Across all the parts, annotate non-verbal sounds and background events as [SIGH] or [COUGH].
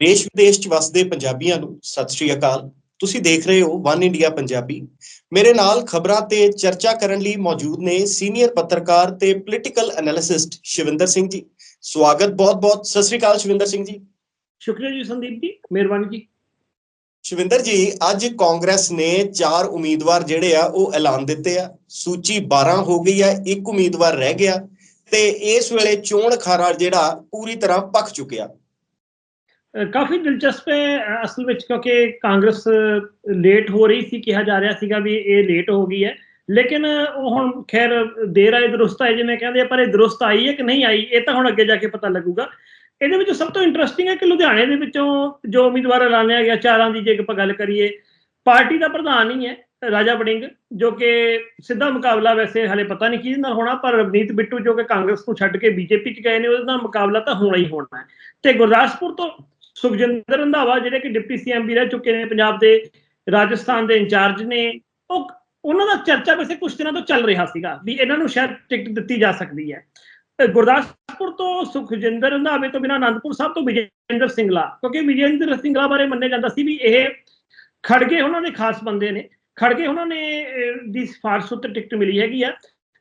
ਦੇਸ਼ ਵਿਦੇਸ਼ ਚ ਵਸਦੇ ਪੰਜਾਬੀਆਂ ਨੂੰ ਸਤਿ ਸ਼੍ਰੀ ਅਕਾਲ। ਤੁਸੀਂ ਦੇਖ ਰਹੇ ਹੋ ਵਨ ਇੰਡੀਆ ਪੰਜਾਬੀ। ਮੇਰੇ ਨਾਲ ਖਬਰਾਂ ਤੇ ਚਰਚਾ ਕਰਨ ਲਈ ਮੌਜੂਦ ਨੇ ਸੀਨੀਅਰ ਪੱਤਰਕਾਰ ਤੇ ਪੋਲੀਟੀਕਲ ਐਨਾਲਿਸਟ ਸ਼ਿਵਿੰਦਰ ਸਿੰਘ ਜੀ। ਸਵਾਗਤ ਬਹੁਤ-ਬਹੁਤ। ਸਤਿ ਸ਼੍ਰੀ ਅਕਾਲ ਸ਼ਿਵਿੰਦਰ ਸਿੰਘ ਜੀ। ਸ਼ੁਕਰੀਆ ਜੀ ਸੰਦੀਪ ਜੀ। ਮਿਹਰਬਾਨੀ ਜੀ। ਸ਼ਿਵਿੰਦਰ ਜੀ ਅੱਜ ਕਾਂਗਰਸ ਨੇ ਚਾਰ ਉਮੀਦਵਾਰ ਜਿਹੜੇ ਆ ਉਹ ਐਲਾਨ ਦਿੱਤੇ ਆ। ਸੂਚੀ 12 ਹੋ ਗਈ ਆ ਇੱਕ ਉਮੀਦਵਾਰ ਰਹਿ ਗਿਆ ਤੇ ਇਸ ਵੇਲੇ ਚੋਣ ਖਾਰਾ ਜਿਹੜਾ ਪੂਰੀ ਤਰ੍ਹਾਂ ਪੱਕ ਚੁੱਕਿਆ। ਕਾਫੀ ਦਿਲਚਸਪ ਹੈ ਅਸਲ ਵਿੱਚ ਕਿਉਂਕਿ ਕਾਂਗਰਸ ਲੇਟ ਹੋ ਰਹੀ ਸੀ, ਕਿਹਾ ਜਾ ਰਿਹਾ ਸੀਗਾ ਵੀ ਇਹ ਲੇਟ ਹੋ ਗਈ ਹੈ। ਲੇਕਿਨ ਉਹ ਹੁਣ ਖੈਰ, ਦੇਰ ਆਏ, ਦਰੁਸਤ ਆਏ, ਜਿਵੇਂ ਕਹਿੰਦੇ ਆ, ਪਰ ਇਹ ਦਰੁਸਤ ਆਈ ਹੈ ਕਿ ਨਹੀਂ ਆਈ, ਇਹ ਤਾਂ ਹੁਣ ਅੱਗੇ ਜਾ ਕੇ ਪਤਾ ਲੱਗੂਗਾ। ਇਹਦੇ ਵਿੱਚ ਸਭ ਤੋਂ ਇੰਟਰਸਟਿੰਗ ਹੈ ਕਿ ਲੁਧਿਆਣੇ ਦੇ ਵਿੱਚੋਂ ਜੋ ਉਮੀਦਵਾਰ ਐਲਾਨਿਆ ਗਿਆ, ਚਾਰਾਂ ਦੀ ਜੇ ਆਪਾਂ ਗੱਲ ਕਰੀਏ, ਪਾਰਟੀ ਦਾ ਪ੍ਰਧਾਨ ਹੀ ਹੈ, ਰਾਜਾ ਵੜਿੰਗ, ਜੋ ਕਿ ਸਿੱਧਾ ਮੁਕਾਬਲਾ ਵੈਸੇ ਹਲੇ ਪਤਾ ਨਹੀਂ ਕਿਹਦੇ ਨਾਲ ਹੋਣਾ, ਪਰ ਰਵਨੀਤ ਬਿੱਟੂ ਜੋ ਕਿ ਕਾਂਗਰਸ ਨੂੰ ਛੱਡ ਕੇ ਬੀਜੇਪੀ 'ਚ ਗਏ ਨੇ, ਉਹਦੇ ਨਾਲ ਮੁਕਾਬਲਾ ਤਾਂ ਹੋਣਾ ਹੀ ਹੋਣਾ ਹੈ। ਤੇ ਗੁਰਦਾਸਪੁਰ ਤੋਂ ਸੁਖਜਿੰਦਰ ਰੰਧਾਵਾ ਜਿਹੜੇ ਕਿ ਡਿਪਟੀ ਸੀਐਮ ਵੀ ਰਹਿ ਚੁੱਕੇ ਨੇ ਪੰਜਾਬ ਦੇ, ਰਾਜਸਥਾਨ ਦੇ ਇੰਚਾਰਜ ਨੇ, ਉਹ ਉਹਨਾਂ ਦਾ ਚਰਚਾ ਵੈਸੇ ਕੁਝ ਦਿਨਾਂ ਤੋਂ ਚੱਲ ਰਿਹਾ ਸੀਗਾ ਵੀ ਇਹਨਾਂ ਨੂੰ ਸ਼ਾਇਦ ਟਿਕਟ ਦਿੱਤੀ ਜਾ ਸਕਦੀ ਹੈ। ਗੁਰਦਾਸਪੁਰ ਤੋਂ ਸੁਖਜਿੰਦਰ ਰੰਧਾਵੇ ਤੋਂ ਬਿਨਾਂ ਅਨੰਦਪੁਰ ਸਾਹਿਬ ਤੋਂ ਵਿਜੇਂਦਰ ਸਿੰਗਲਾ, ਕਿਉਂਕਿ ਵਿਜੇਂਦਰ ਸਿੰਗਲਾ ਬਾਰੇ ਮੰਨਿਆ ਜਾਂਦਾ ਸੀ ਵੀ ਇਹ ਖੜਗੇ ਉਹਨਾਂ ਦੇ ਖਾਸ ਬੰਦੇ ਨੇ ਖੜਗੇ ਉਹਨਾਂ ਨੇ ਦੀ ਸਿਫਾਰਿਸ਼ ਉੱਤੇ ਟਿਕਟ ਮਿਲੀ ਹੈਗੀ ਆ।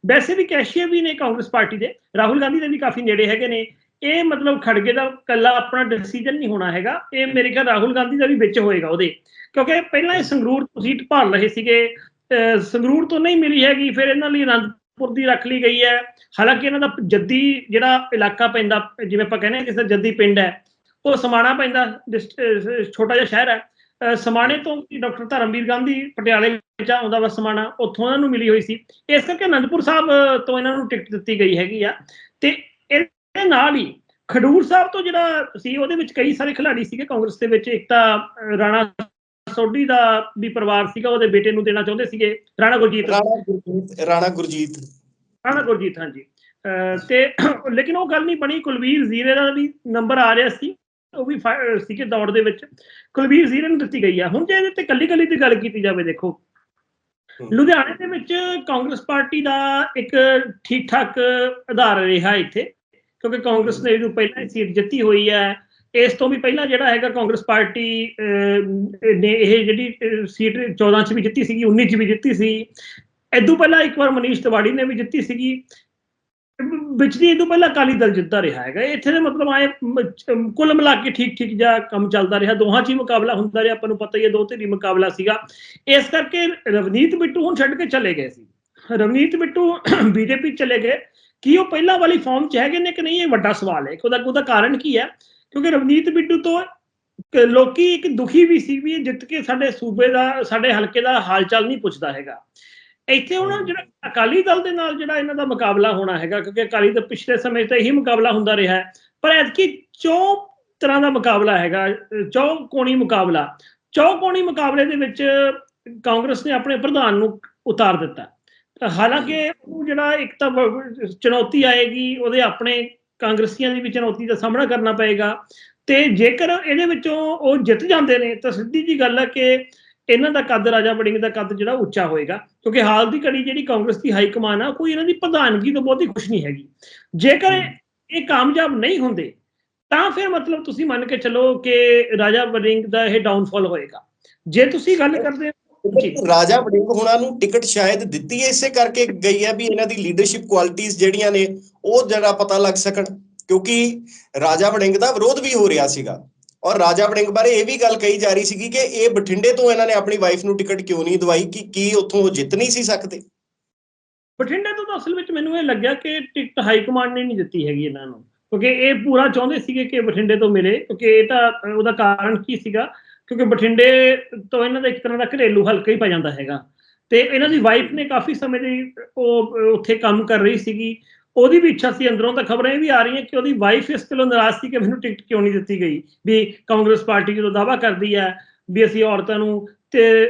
ਵੈਸੇ ਵੀ ਕੈਸ਼ੀਅਰ ਵੀ ਨੇ ਕਾਂਗਰਸ ਪਾਰਟੀ ਦੇ, ਰਾਹੁਲ ਗਾਂਧੀ ਦੇ ਵੀ ਕਾਫੀ ਨੇੜੇ ਹੈਗੇ ਨੇ ਇਹ ਮਤਲਬ ਖੜਗੇ ਦਾ ਕੱਲਾ ਆਪਣਾ ਡਿਸੀਜਨ ਨਹੀਂ ਹੋਣਾ ਹੈਗਾ। ਇਹ ਮੇਰੇ ਖਿਆਲ ਰਾਹੁਲ ਗਾਂਧੀ ਦਾ ਵੀ ਵਿੱਚ ਹੋਏਗਾ ਉਹਦੇ। ਕਿਉਂਕਿ ਪਹਿਲਾਂ ਇਹ ਸੰਗਰੂਰ ਤੋਂ ਸੀਟ ਭਾਲ ਰਹੇ ਸੀਗੇ। ਸੰਗਰੂਰ ਤੋਂ ਨਹੀਂ ਮਿਲੀ ਹੈਗੀ, ਫਿਰ ਇਹਨਾਂ ਲਈ ਅਨੰਦਪੁਰ ਦੀ ਰੱਖ ਲਈ ਗਈ ਹੈ। ਹਾਲਾਂਕਿ ਇਹਨਾਂ ਦਾ ਜੱਦੀ ਜਿਹੜਾ ਇਲਾਕਾ ਪੈਂਦਾ, ਜਿਵੇਂ ਆਪਾਂ ਕਹਿੰਦੇ ਹਾਂ ਕਿਸੇ ਦਾ ਜੱਦੀ ਪਿੰਡ ਹੈ, ਉਹ ਸਮਾਣਾ ਪੈਂਦਾ, ਡਿਸਟ- ਛੋਟਾ ਜਿਹਾ ਸ਼ਹਿਰ ਹੈ। ਸਮਾਣੇ ਤੋਂ ਡਾਕਟਰ ਧਰਮਵੀਰ ਗਾਂਧੀ ਪਟਿਆਲੇ ਵਿੱਚ ਆਉਂਦਾ ਵਾ ਸਮਾਣਾ, ਉੱਥੋਂ ਇਹਨਾਂ ਨੂੰ ਮਿਲੀ ਹੋਈ ਸੀ। ਇਸ ਕਰਕੇ ਅਨੰਦਪੁਰ ਸਾਹਿਬ ਤੋਂ ਇਹਨਾਂ ਨੂੰ ਟਿਕਟ ਦਿੱਤੀ ਗਈ ਹੈਗੀ ਆ। ਤੇ ਇਹਦੇ ਨਾਲ ਹੀ ਖਡੂਰ ਸਾਹਿਬ ਤੋਂ ਜਿਹੜਾ ਸੀ ਉਹਦੇ ਵਿੱਚ ਕਈ ਸਾਰੇ ਖਿਡਾਰੀ ਸੀਗੇ ਕਾਂਗਰਸ ਦੇ ਵਿੱਚ। ਇੱਕ ਤਾਂ ਰਾਣਾ ਸੋਢੀ ਦਾ ਵੀ ਪਰਿਵਾਰ ਸੀਗਾ ਉਹਦੇ ਬੇਟੇ ਨੂੰ ਦੇਣਾ ਚਾਹੁੰਦੇ ਸੀਗੇ। ਰਾਣਾ ਗੁਰਜੀਤ। ਰਾਣਾ ਗੁਰਜੀਤ ਰਾਣਾ ਗੁਰਜੀਤ। ਹਾਂਜੀ। ਤੇ [CLEARS THROAT] ਲੇਕਿਨ ਉਹ ਗੱਲ ਨਹੀਂ ਬਣੀ। ਕੁਲਵੀਰ ਜ਼ੀਰੇ ਦਾ ਵੀ ਨੰਬਰ ਆ ਰਿਹਾ ਸੀ ਉਹ ਵੀ ਸੀਗੇ ਦੌੜ ਦੇ ਵਿੱਚ। ਕੁਲਵੀਰ ਜ਼ੀਰੇ ਨੂੰ ਦਿੱਤੀ ਗਈ ਆ। ਹੁਣ ਜੇ ਇਹਦੇ ਤੇ ਕੱਲੀ ਕੱਲੀ ਦੀ ਗੱਲ ਕੀਤੀ ਜਾਵੇ ਦੇਖੋ। ਲੁਧਿਆਣੇ ਦੇ ਵਿੱਚ ਕਾਂਗਰਸ ਪਾਰਟੀ ਦਾ ਇੱਕ ਠੀਕ ਠਾਕ ਆਧਾਰ ਰਿਹਾ ਇੱਥੇ। ਕਿਉਂਕਿ ਕਾਂਗਰਸ ਨੇ ਇਹਨੂੰ ਪਹਿਲਾਂ ਹੀ ਸੀਟ ਜਿੱਤੀ ਹੋਈ ਹੈ। ਇਸ ਤੋਂ ਵੀ ਪਹਿਲਾਂ ਜਿਹੜਾ ਹੈਗਾ ਕਾਂਗਰਸ ਪਾਰਟੀ ਨੇ ਇਹ ਜਿਹੜੀ ਸੀਟ 14 ਚ ਵੀ ਜਿੱਤੀ ਸੀਗੀ 19 ਚ ਵੀ ਜਿੱਤੀ ਸੀ। ਇਦੋਂ ਪਹਿਲਾਂ ਇੱਕ ਵਾਰ ਮਨੀਸ਼ ਤਿਵਾੜੀ ਨੇ ਵੀ ਜਿੱਤੀ ਸੀਗੀ। ਵਿੱਚ ਦੀ ਇਦੋਂ ਪਹਿਲਾਂ ਅਕਾਲੀ ਦਲ ਜਿੱਤਦਾ ਰਿਹਾ ਹੈਗਾ। ਇੱਥੇ ਦੇ ਮਤਲਬ ਆਏ ਕੁੱਲ ਮਿਲਾ ਕੇ ਠੀਕ ਠੀਕ ਜਿਹਾ ਕੰਮ ਚੱਲਦਾ ਰਿਹਾ। ਦੋਹਾਂ 'ਚ ਹੀ ਮੁਕਾਬਲਾ ਹੁੰਦਾ ਰਿਹਾ। ਆਪਾਂ ਨੂੰ ਪਤਾ ਹੀ ਹੈ ਦੋ ਧਿਰੀ ਮੁਕਾਬਲਾ ਸੀਗਾ। ਇਸ ਕਰਕੇ ਰਵਨੀਤ ਬਿੱਟੂ ਹੁਣ ਛੱਡ ਕੇ ਚਲੇ ਗਏ ਸੀ। ਰਵਨੀਤ ਬਿੱਟੂ, ਬੀਜੇਪੀ ਚਲੇ ਗਏ। ਕੀ ਉਹ ਪਹਿਲਾਂ ਵਾਲੀ ਫਾਰਮ 'ਚ ਹੈਗੇ ਨੇ ਕਿ ਨਹੀਂ ਇਹ ਵੱਡਾ ਸਵਾਲ ਹੈ। ਕਿ ਉਹਦਾ ਉਹਦਾ ਕਾਰਨ ਕੀ ਹੈ? ਕਿਉਂਕਿ ਰਵਨੀਤ ਬਿੱਟੂ ਤੋਂ ਲੋਕੀ ਇੱਕ ਦੁਖੀ ਵੀ ਸੀ ਵੀ ਇਹ ਜਿੱਤ ਕੇ ਸਾਡੇ ਸੂਬੇ ਦਾ ਸਾਡੇ ਹਲਕੇ ਦਾ ਹਾਲਚਾਲ ਨਹੀਂ ਪੁੱਛਦਾ ਹੈਗਾ। ਇੱਥੇ ਹੁਣ ਜਿਹੜਾ ਅਕਾਲੀ ਦਲ ਦੇ ਨਾਲ ਜਿਹੜਾ ਇਹਨਾਂ ਦਾ ਮੁਕਾਬਲਾ ਹੋਣਾ ਹੈਗਾ ਕਿਉਂਕਿ ਅਕਾਲੀ ਦਲ ਪਿਛਲੇ ਸਮੇਂ ਤੋਂ ਇਹੀ ਮੁਕਾਬਲਾ ਹੁੰਦਾ ਰਿਹਾ ਹੈ। ਪਰ ਐਤਕੀ ਚੌ ਤਰ੍ਹਾਂ ਦਾ ਮੁਕਾਬਲਾ ਹੈਗਾ ਚੌ ਕੋਣੀ ਮੁਕਾਬਲਾ। ਚੌ ਕੋਣੀ ਮੁਕਾਬਲੇ ਦੇ ਵਿੱਚ ਕਾਂਗਰਸ ਨੇ ਆਪਣੇ ਪ੍ਰਧਾਨ ਨੂੰ ਉਤਾਰ ਦਿੱਤਾ। ਹਾਲਾਂਕਿ ਉਹ ਜਿਹੜਾ ਇੱਕ ਤਾਂ ਚੁਣੌਤੀ ਆਏਗੀ ਉਹਦੇ ਆਪਣੇ ਕਾਂਗਰਸੀਆਂ ਦੀ ਵੀ ਚੁਣੌਤੀ ਦਾ ਸਾਹਮਣਾ ਕਰਨਾ ਪਏਗਾ। ਤੇ ਜੇਕਰ ਇਹਦੇ ਵਿੱਚੋਂ ਉਹ ਜਿੱਤ ਜਾਂਦੇ ਨੇ ਤਾਂ ਸਿੱਧੀ ਜੀ ਗੱਲ ਹੈ ਕਿ ਇਹਨਾਂ ਦਾ ਕੱਦ ਰਾਜਾ ਵੜਿੰਗ ਦਾ ਕੱਦ ਜਿਹੜਾ ਉੱਚਾ ਹੋਏਗਾ। ਕਿਉਂਕਿ ਹਾਲ ਦੀ ਘੜੀ ਜਿਹੜੀ ਕਾਂਗਰਸ ਦੀ ਹਾਈ ਕਮਾਨ ਆ ਕੋਈ ਇਹਨਾਂ ਦੀ ਪ੍ਰਧਾਨਗੀ ਤੋਂ ਬਹੁਤੀ ਖੁਸ਼ ਨਹੀਂ ਹੈਗੀ। ਜੇਕਰ ਇਹ- ਕਾਮਯਾਬ ਨਹੀਂ ਹੁੰਦੇ ਤਾਂ ਫਿਰ ਮਤਲਬ ਤੁਸੀਂ ਮੰਨ ਕੇ ਚੱਲੋ ਕਿ ਰਾਜਾ ਵੜਿੰਗ ਦਾ ਇਹ ਡਾਊਨਫਾਲ ਹੋਏਗਾ। ਜੇ ਤੁਸੀਂ ਗੱਲ ਕਰਦੇ ਹੋ ਰਾਜਾ ਵੜਿੰਗ ਹੁਣਾਂ ਨੂੰ ਟਿਕਟ ਸ਼ਾਇਦ ਦਿੱਤੀ ਹੈ ਇਸੇ ਕਰਕੇ ਗਈ ਹੈ ਵੀ ਇਹਨਾਂ ਦੀ ਲੀਡਰਸ਼ਿਪ ਕੁਆਲਿਟੀਆਂ ਜਿਹੜੀਆਂ ਨੇ ਉਹ ਜਰਾ ਪਤਾ ਲੱਗ ਸਕਣ। ਕਿਉਂਕਿ ਰਾਜਾ ਵੜਿੰਗ ਦਾ ਵਿਰੋਧ ਵੀ ਹੋ ਰਿਹਾ ਸੀਗਾ। ਔਰ ਰਾਜਾ ਵੜਿੰਗ ਬਾਰੇ ਇਹ ਵੀ ਗੱਲ ਕਹੀ ਜਾ ਰਹੀ ਸੀਗੀ ਕਿ ਇਹ ਬਠਿੰਡੇ ਤੋਂ ਇਹਨਾਂ ਨੇ ਆਪਣੀ ਵਾਈਫ ਨੂੰ ਟਿਕਟ ਕਿਉਂ ਨਹੀਂ ਦਵਾਈ ਕਿ ਕੀ ਉੱਥੋਂ ਉਹ ਜਿੱਤ ਨਹੀਂ ਸੀ ਸਕਦੇ? ਬਠਿੰਡੇ ਤੋਂ ਤਾਂ ਅਸਲ ਵਿੱਚ ਮੈਨੂੰ ਇਹ ਲੱਗਿਆ ਕਿ ਟਿਕਟ ਹਾਈ ਕਮਾਂਡ ਨੇ ਨਹੀਂ ਦਿੱਤੀ ਹੈਗੀ ਇਹਨਾਂ ਨੂੰ। ਕਿਉਂਕਿ ਇਹ ਪੂਰਾ ਚਾਹੁੰਦੇ ਸੀਗੇ ਕਿ ਬਠਿੰਡੇ ਤੋਂ ਮਿਲੇ ਕਿਉਂਕਿ ਇਹ ਤਾਂ ਉਹਦਾ ਕਾਰਨ ਕੀ ਸੀਗਾ? ਕਿਉਂਕਿ ਬਠਿੰਡੇ ਤੋਂ ਇਹਨਾਂ ਦਾ ਇੱਕ ਤਰ੍ਹਾਂ ਦਾ ਘਰੇਲੂ ਹਲਕਾ ਹੀ ਪੈ ਜਾਂਦਾ ਹੈਗਾ। ਤੇ ਇਹਨਾਂ ਦੀ ਵਾਈਫ ਨੇ ਕਾਫੀ ਸਮੇਂ ਦੀ ਉਹ ਉੱਥੇ ਕੰਮ ਕਰ ਰਹੀ ਸੀਗੀ। ਉਹਦੀ ਵੀ ਇੱਛਾ ਸੀ, ਅੰਦਰੋਂ ਤਾਂ ਖਬਰਾਂ ਇਹ ਵੀ ਆ ਰਹੀਆਂ ਕਿ ਉਹਦੀ ਵਾਈਫ ਇਸ ਗੱਲੋਂ ਨਾਰਾਜ਼ ਸੀ ਕਿ ਮੈਨੂੰ ਟਿਕਟ ਕਿਉਂ ਨਹੀਂ ਦਿੱਤੀ ਗਈ? ਵੀ ਕਾਂਗਰਸ ਪਾਰਟੀ ਜਦੋਂ ਦਾਵਾ ਕਰਦੀ ਹੈ ਵੀ ਅਸੀਂ ਔਰਤਾਂ ਨੂੰ ਤੇ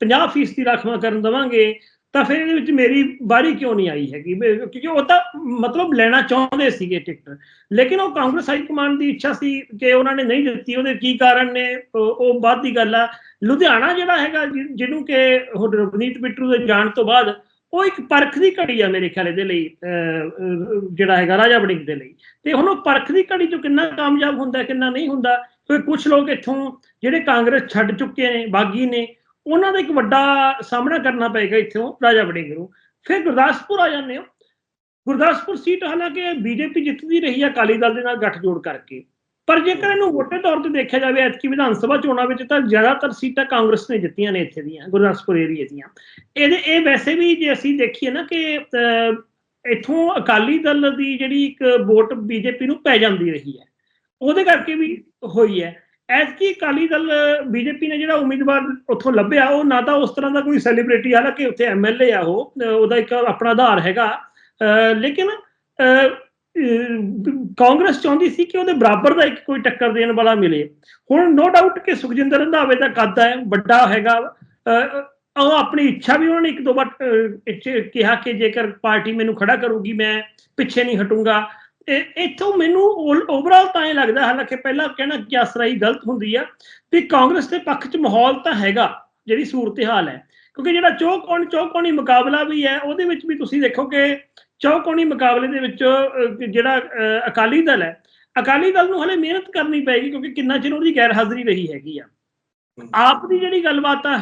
50% ਦੀ ਰਾਖਵਾਂ ਕਰਨ ਦਵਾਂਗੇ ਤਾਂ ਫਿਰ ਇਹਦੇ ਵਿੱਚ ਮੇਰੀ ਵਾਰੀ ਕਿਉਂ ਨਹੀਂ ਆਈ ਹੈਗੀ? ਕਿਉਂਕਿ ਉਹ ਤਾਂ ਮਤਲਬ ਲੈਣਾ ਚਾਹੁੰਦੇ ਸੀਗੇ ਟਿਕਟ। ਲੇਕਿਨ ਉਹ ਕਾਂਗਰਸ ਹਾਈ ਕਮਾਂਡ ਦੀ ਇੱਛਾ ਸੀ ਕਿ ਉਹਨਾਂ ਨੇ ਨਹੀਂ ਦਿੱਤੀ। ਉਹਦੇ ਕੀ ਕਾਰਨ ਨੇ? ਉਹ ਬਾਅਦ ਦੀ ਗੱਲ ਆ। ਲੁਧਿਆਣਾ ਜਿਹੜਾ ਹੈਗਾ ਜਿ- ਜਿਹਨੂੰ ਕਿ ਹੁਣ ਰਵਨੀਤ ਬਿੱਟੂ ਦੇ ਜਾਣ ਤੋਂ ਬਾਅਦ ਉਹ ਇੱਕ ਪਰਖ ਦੀ ਘੜੀ ਆ ਮੇਰੇ ਖਿਆਲ ਇਹਦੇ ਲਈ ਅਹ, ਜਿਹੜਾ ਹੈਗਾ ਰਾਜਾ ਵੜਿੰਗ ਦੇ ਲਈ। ਤੇ ਹੁਣ ਉਹ ਪਰਖ ਦੀ ਘੜੀ ਚੋਂ ਕਿੰਨਾ ਕਾਮਯਾਬ ਹੁੰਦਾ ਕਿੰਨਾ ਨਹੀਂ ਹੁੰਦਾ? ਕੋਈ ਕੁਝ ਲੋਕ ਇੱਥੋਂ ਜਿਹੜੇ ਕਾਂਗਰਸ ਛੱਡ ਚੁੱਕੇ ਨੇ ਬਾਗੀ ਨੇ ਉਹਨਾਂ ਦਾ ਇੱਕ ਵੱਡਾ ਸਾਹਮਣਾ ਕਰਨਾ ਪਏਗਾ ਇੱਥੋਂ ਰਾਜਾ ਵੜਿੰਗ ਨੂੰ। ਫਿਰ ਗੁਰਦਾਸਪੁਰ ਆ ਜਾਂਦੇ ਹੋ। ਗੁਰਦਾਸਪੁਰ ਸੀਟ ਹਾਲਾਂਕਿ ਬੀਜੇਪੀ ਜਿੱਤਦੀ ਰਹੀ ਹੈ ਅਕਾਲੀ ਦਲ ਦੇ ਨਾਲ ਗੱਠਜੋੜ ਕਰਕੇ। ਪਰ ਜੇਕਰ ਇਹਨੂੰ ਵੋਟੇ ਤੌਰ ਤੇ ਦੇਖਿਆ ਜਾਵੇ ਐਤਕੀ ਵਿਧਾਨ ਸਭਾ ਚੋਣਾਂ ਵਿੱਚ ਤਾਂ ਜ਼ਿਆਦਾਤਰ ਸੀਟਾਂ ਕਾਂਗਰਸ ਨੇ ਜਿੱਤੀਆਂ ਨੇ ਇੱਥੇ ਦੀਆਂ ਗੁਰਦਾਸਪੁਰ ਏਰੀਆ ਦੀਆਂ। ਇਹਦੇ ਇਹ ਵੈਸੇ ਵੀ ਜੇ ਅਸੀਂ ਦੇਖੀਏ ਨਾ ਕਿ ਅਹ, ਇੱਥੋਂ ਅਕਾਲੀ ਦਲ ਦੀ ਜਿਹੜੀ ਇੱਕ ਵੋਟ ਬੀਜੇਪੀ ਨੂੰ ਪੈ ਜਾਂਦੀ ਰਹੀ ਹੈ। ਉਹਦੇ ਕਰਕੇ ਵੀ ਹੋਈ ਹੈ। ਐਸ ਐਤਕੀ ਅਕਾਲੀ ਦਲ ਬੀਜੇਪੀ ਨੇ ਜਿਹੜਾ ਉਮੀਦਵਾਰ ਉੱਥੋਂ ਲੱਭਿਆ ਉਹ ਨਾ ਤਾਂ ਉਸ ਤਰ੍ਹਾਂ ਦਾ ਕੋਈ ਸੈਲੀਬ੍ਰਿਟੀ ਹਾਲਾਂਕਿ ਉੱਥੇ ਐਮਐਲਏ ਆ ਉਹ ਅਹ, ਉਹਦਾ ਇੱਕ ਆਪਣਾ ਆਧਾਰ ਹੈਗਾ। ਲੇਕਿਨ ਕਾਂਗਰਸ ਚਾਹੁੰਦੀ ਸੀ ਕਿ ਉਹਦੇ ਬਰਾਬਰ ਦਾ ਇੱਕ ਕੋਈ ਟੱਕਰ ਦੇਣ ਵਾਲਾ ਮਿਲੇ। ਹੁਣ ਨੋ ਡਾਊਟ ਕਿ ਸੁਖਜਿੰਦਰ ਰੰਧਾਵੇ ਦਾ ਕੱਦ ਹੈ ਵੱਡਾ ਹੈਗਾ। ਉਹ ਆਪਣੀ ਇੱਛਾ ਵੀ ਉਹਨਾਂ ਨੇ ਇੱਕ ਦੋ ਵਾਰ ਅਹ, ਕਿਹਾ ਕਿ ਜੇਕਰ ਪਾਰਟੀ ਮੈਨੂੰ ਖੜਾ ਕਰੂਗੀ ਮੈਂ ਪਿੱਛੇ ਨਹੀਂ ਹਟੂੰਗਾ। ਇੱਥੋਂ ਮੈਨੂੰ ਓਵਰਆਲ ਤਾਂ ਇਹ ਲੱਗਦਾ ਹਾਲਾਂਕਿ ਪਹਿਲਾਂ ਕਹਿਣਾ ਕਿ ਅਸਰਾਈ ਗਲਤ ਹੁੰਦੀ ਆ ਵੀ ਕਾਂਗਰਸ ਦੇ ਪੱਖ 'ਚ ਮਾਹੌਲ ਤਾਂ ਹੈਗਾ ਜਿਹੜੀ ਸੂਰਤ-ਹਾਲ ਹੈ। ਕਿਉਂਕਿ ਜਿਹੜਾ ਚੌਕੌਣ ਚੌਕੌਣੀ ਮੁਕਾਬਲਾ ਵੀ ਹੈ ਉਹਦੇ ਵਿੱਚ ਵੀ ਤੁਸੀਂ ਦੇਖੋ ਕਿ ਚੌਕੌਣੀ ਮੁਕਾਬਲੇ ਦੇ ਵਿੱਚ ਜਿਹੜਾ ਅਕਾਲੀ ਦਲ ਹੈ ਅਕਾਲੀ ਦਲ ਨੂੰ ਹਲੇ ਮਿਹਨਤ ਕਰਨੀ ਪਏਗੀ ਕਿਉਂਕਿ ਕਿੰਨਾ ਚਿਰ ਉਹਦੀ ਗੈਰ ਹਾਜ਼ਰੀ ਰਹੀ ਹੈਗੀ ਆ। ਆਪ ਦੀ ਜਿਹੜੀ ਗੱਲਬਾਤ ਆ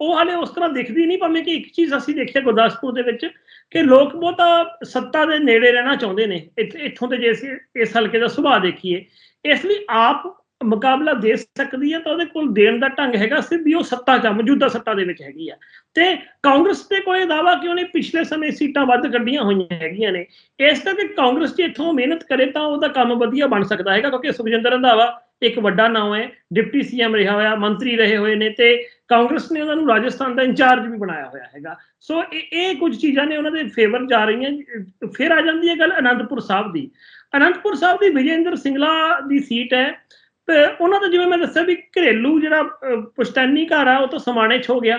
ਉਹ ਹਾਲੇ ਉਸ ਤਰ੍ਹਾਂ ਦਿਖਦੀ ਨਹੀਂ ਭਾਵੇਂ ਕਿ ਇੱਕ ਚੀਜ਼ ਅਸੀਂ ਦੇਖਿਆ ਗੁਰਦਾਸਪੁਰ ਦੇ ਵਿੱਚ ਕਿ ਲੋਕ ਬਹੁਤਾ ਸੱਤਾ ਦੇ ਨੇੜੇ ਰਹਿਣਾ ਚਾਹੁੰਦੇ ਨੇ। ਇੱਥੇ- ਇੱਥੋਂ ਤੇ ਜੇ ਅਸੀਂ ਇਸ ਹਲਕੇ ਦਾ ਸੁਭਾਅ ਦੇਖੀਏ ਇਸ ਲਈ ਆਪ ਮੁਕਾਬਲਾ ਦੇ ਸਕਦੀ ਹੈ ਤਾਂ ਉਹਦੇ ਕੋਲ ਦੇਣ ਦਾ ਢੰਗ ਹੈਗਾ ਸਿਰਫ ਵੀ ਉਹ ਸੱਤਾ 'ਚ ਆ, ਮੌਜੂਦਾ ਸੱਤਾ ਦੇ ਵਿੱਚ ਹੈਗੀ ਆ। ਤੇ ਕਾਂਗਰਸ ਦੇ ਕੋਈ ਦਾਵਾ ਕਿ ਉਹਨੇ ਪਿਛਲੇ ਸਮੇਂ ਸੀਟਾਂ ਵੱਧ ਕੱਢੀਆਂ ਹੋਈਆਂ ਹੈਗੀਆਂ ਨੇ। ਇਸ ਕਰਕੇ ਕਾਂਗਰਸ ਜੇ ਇੱਥੋਂ ਮਿਹਨਤ ਕਰੇ ਤਾਂ ਉਹਦਾ ਕੰਮ ਵਧੀਆ ਬਣ ਸਕਦਾ ਹੈਗਾ ਕਿਉਂਕਿ ਸੁਖਜਿੰਦਰ ਰੰਧਾਵਾ ਇੱਕ ਵੱਡਾ ਨਾਮ ਹੈ, ਡਿਪਟੀ ਸੀਐਮ ਰਿਹਾ ਹੋਇਆ, ਮੰਤਰੀ ਰਹੇ ਹੋਏ ਨੇ ਤੇ ਕਾਂਗਰਸ ਨੇ ਉਹਨਾਂ ਨੂੰ ਰਾਜਸਥਾਨ ਦਾ ਇੰਚਾਰਜ ਵੀ ਬਣਾਇਆ ਹੋਇਆ ਹੈਗਾ। ਸੋ ਇਹ ਇਹ ਕੁਝ ਚੀਜ਼ਾਂ ਨੇ ਉਹਨਾਂ ਦੇ ਫੇਵਰ ਜਾ ਰਹੀਆਂ ਫਿਰ ਆ ਜਾਂਦੀ ਹੈ ਗੱਲ ਅਨੰਦਪੁਰ ਸਾਹਿਬ ਦੀ। ਅਨੰਦਪੁਰ ਸਾਹਿਬ ਦੀ ਵਿਜੇਂਦਰ ਸਿੰਗਲਾ ਦੀ ਸੀਟ ਹੈ, ਤੇ ਉਹਨਾਂ ਦਾ ਜਿਵੇਂ ਮੈਂ ਦੱਸਿਆ ਵੀ ਘਰੇਲੂ ਜਿਹੜਾ ਪੁਸ਼ਤੈਨੀ ਘਰ ਆ, ਉਹ ਤਾਂ ਸਮਾਣੇ ਚ ਹੋ ਗਿਆ।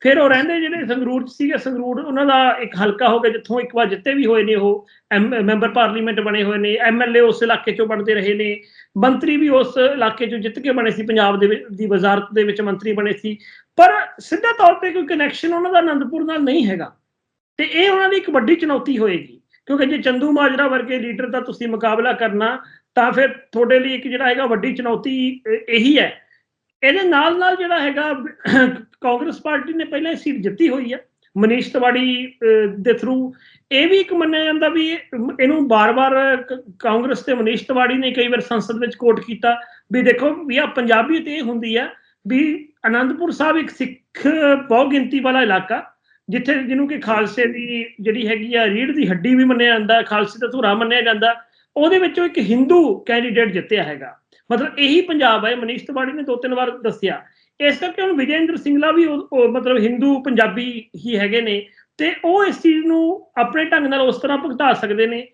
ਫਿਰ ਉਹ ਰਹਿੰਦੇ ਜਿਹੜੇ ਸੰਗਰੂਰ ਚ ਸੀਗੇ, ਸੰਗਰੂਰ ਉਹਨਾਂ ਦਾ ਇੱਕ ਹਲਕਾ ਹੋ ਗਿਆ ਜਿੱਥੋਂ ਇੱਕ ਵਾਰ ਜਿੱਤੇ ਵੀ ਹੋਏ ਨੇ ਉਹ, ਐਮ- ਮੈਂਬਰ ਪਾਰਲੀਮੈਂਟ ਬਣੇ ਹੋਏ ਨੇ ਐਮਐਲਏ ਉਸ ਇਲਾਕੇ ਚੋਂ ਬਣਦੇ ਰਹੇ ਨੇ, ਮੰਤਰੀ ਵੀ ਉਸ ਇਲਾਕੇ ਚੋਂ ਜਿੱਤ ਕੇ ਬਣੇ ਸੀ, ਪੰਜਾਬ ਦੇ ਦੀ ਵਜ਼ਾਰਤ ਦੇ ਵਿੱਚ ਮੰਤਰੀ ਬਣੇ ਸੀ, ਪਰ ਸਿੱਧਾ ਤੌਰ ਤੇ ਕੋਈ ਕਨੈਕਸ਼ਨ ਉਹਨਾਂ ਦਾ ਅਨੰਦਪੁਰ ਨਾਲ ਨਹੀਂ ਹੈਗਾ। ਤੇ ਇਹ ਉਹਨਾਂ ਦੀ ਇੱਕ ਵੱਡੀ ਚੁਣੌਤੀ ਹੋਏਗੀ, ਕਿਉਂਕਿ ਜੇ ਚੰਦੂ ਮਾਜਰਾ ਵਰਗੇ ਲੀਡਰ ਦਾ ਤੁਸੀਂ ਮੁਕਾਬਲਾ ਕਰਨਾ, ਤਾਂ ਫਿਰ ਤੁਹਾਡੇ ਲਈ ਇੱਕ ਜਿਹੜਾ ਹੈਗਾ ਵੱਡੀ ਚੁਣੌਤੀ ਇਹੀ ਹੈ ਇਹਦੇ ਨਾਲ ਨਾਲ ਜਿਹੜਾ ਹੈਗਾ, ਕਾਂਗਰਸ ਪਾਰਟੀ ਨੇ ਪਹਿਲਾਂ ਇਹ ਸੀਟ ਜਿੱਤੀ ਹੋਈ ਹੈ ਮਨੀਸ਼ ਤਿਵਾੜੀ ਦੇ ਥਰੂ ਇਹ ਵੀ ਇੱਕ ਮੰਨਿਆ ਜਾਂਦਾ ਵੀ ਇਹਨੂੰ ਬਾਰ-ਬਾਰ ਕ- ਕਾਂਗਰਸ ਤੇ ਮਨੀਸ਼ ਤਿਵਾੜੀ ਨੇ ਕਈ ਵਾਰ ਸੰਸਦ ਵਿੱਚ ਕੋਟ ਕੀਤਾ ਵੀ ਦੇਖੋ ਵੀ ਆ ਪੰਜਾਬੀ ਤੇ ਇਹ ਹੁੰਦੀ ਆ ਵੀ ਅਨੰਦਪੁਰ ਸਾਹਿਬ ਇੱਕ ਸਿੱਖ ਬਹੁ ਗਿਣਤੀ ਵਾਲਾ ਇਲਾਕਾ, ਜਿੱਥੇ ਜਿਹਨੂੰ ਕਿ ਖਾਲਸੇ ਦੀ ਜਿਹੜੀ ਹੈਗੀ ਆ ਰੀੜ ਦੀ ਹੱਡੀ ਵੀ ਮੰਨਿਆ ਜਾਂਦਾ, ਖਾਲਸੇ ਦਾ ਧੁਰਾ ਮੰਨਿਆ ਜਾਂਦਾ ਉਹਦੇ ਵਿੱਚੋਂ ਇੱਕ ਹਿੰਦੂ ਕੈਂਡੀਡੇਟ ਜਿੱਤਿਆ ਹੈਗਾ। ਮਤਲਬ ਇਹੀ ਪੰਜਾਬ ਹੈ, ਮਨੀਸ਼ ਤਿਵਾੜੀ ਨੇ ਦੋ ਤਿੰਨ ਵਾਰ ਦੱਸਿਆ। ਇਸ ਕਰਕੇ ਹੁਣ ਵਿਜੇਂਦਰ ਸਿੰਘਲਾ ਵੀ ਉਹ- ਮਤਲਬ ਹਿੰਦੂ ਪੰਜਾਬੀ ਹੀ ਹੈਗੇ ਨੇ ਤੇ ਉਹ ਇਸ ਚੀਜ਼ ਨੂੰ ਆਪਣੇ ਢੰਗ ਨਾਲ ਉਸ ਤਰ੍ਹਾਂ ਭੁਗਤਾ ਸਕਦੇ ਨੇ।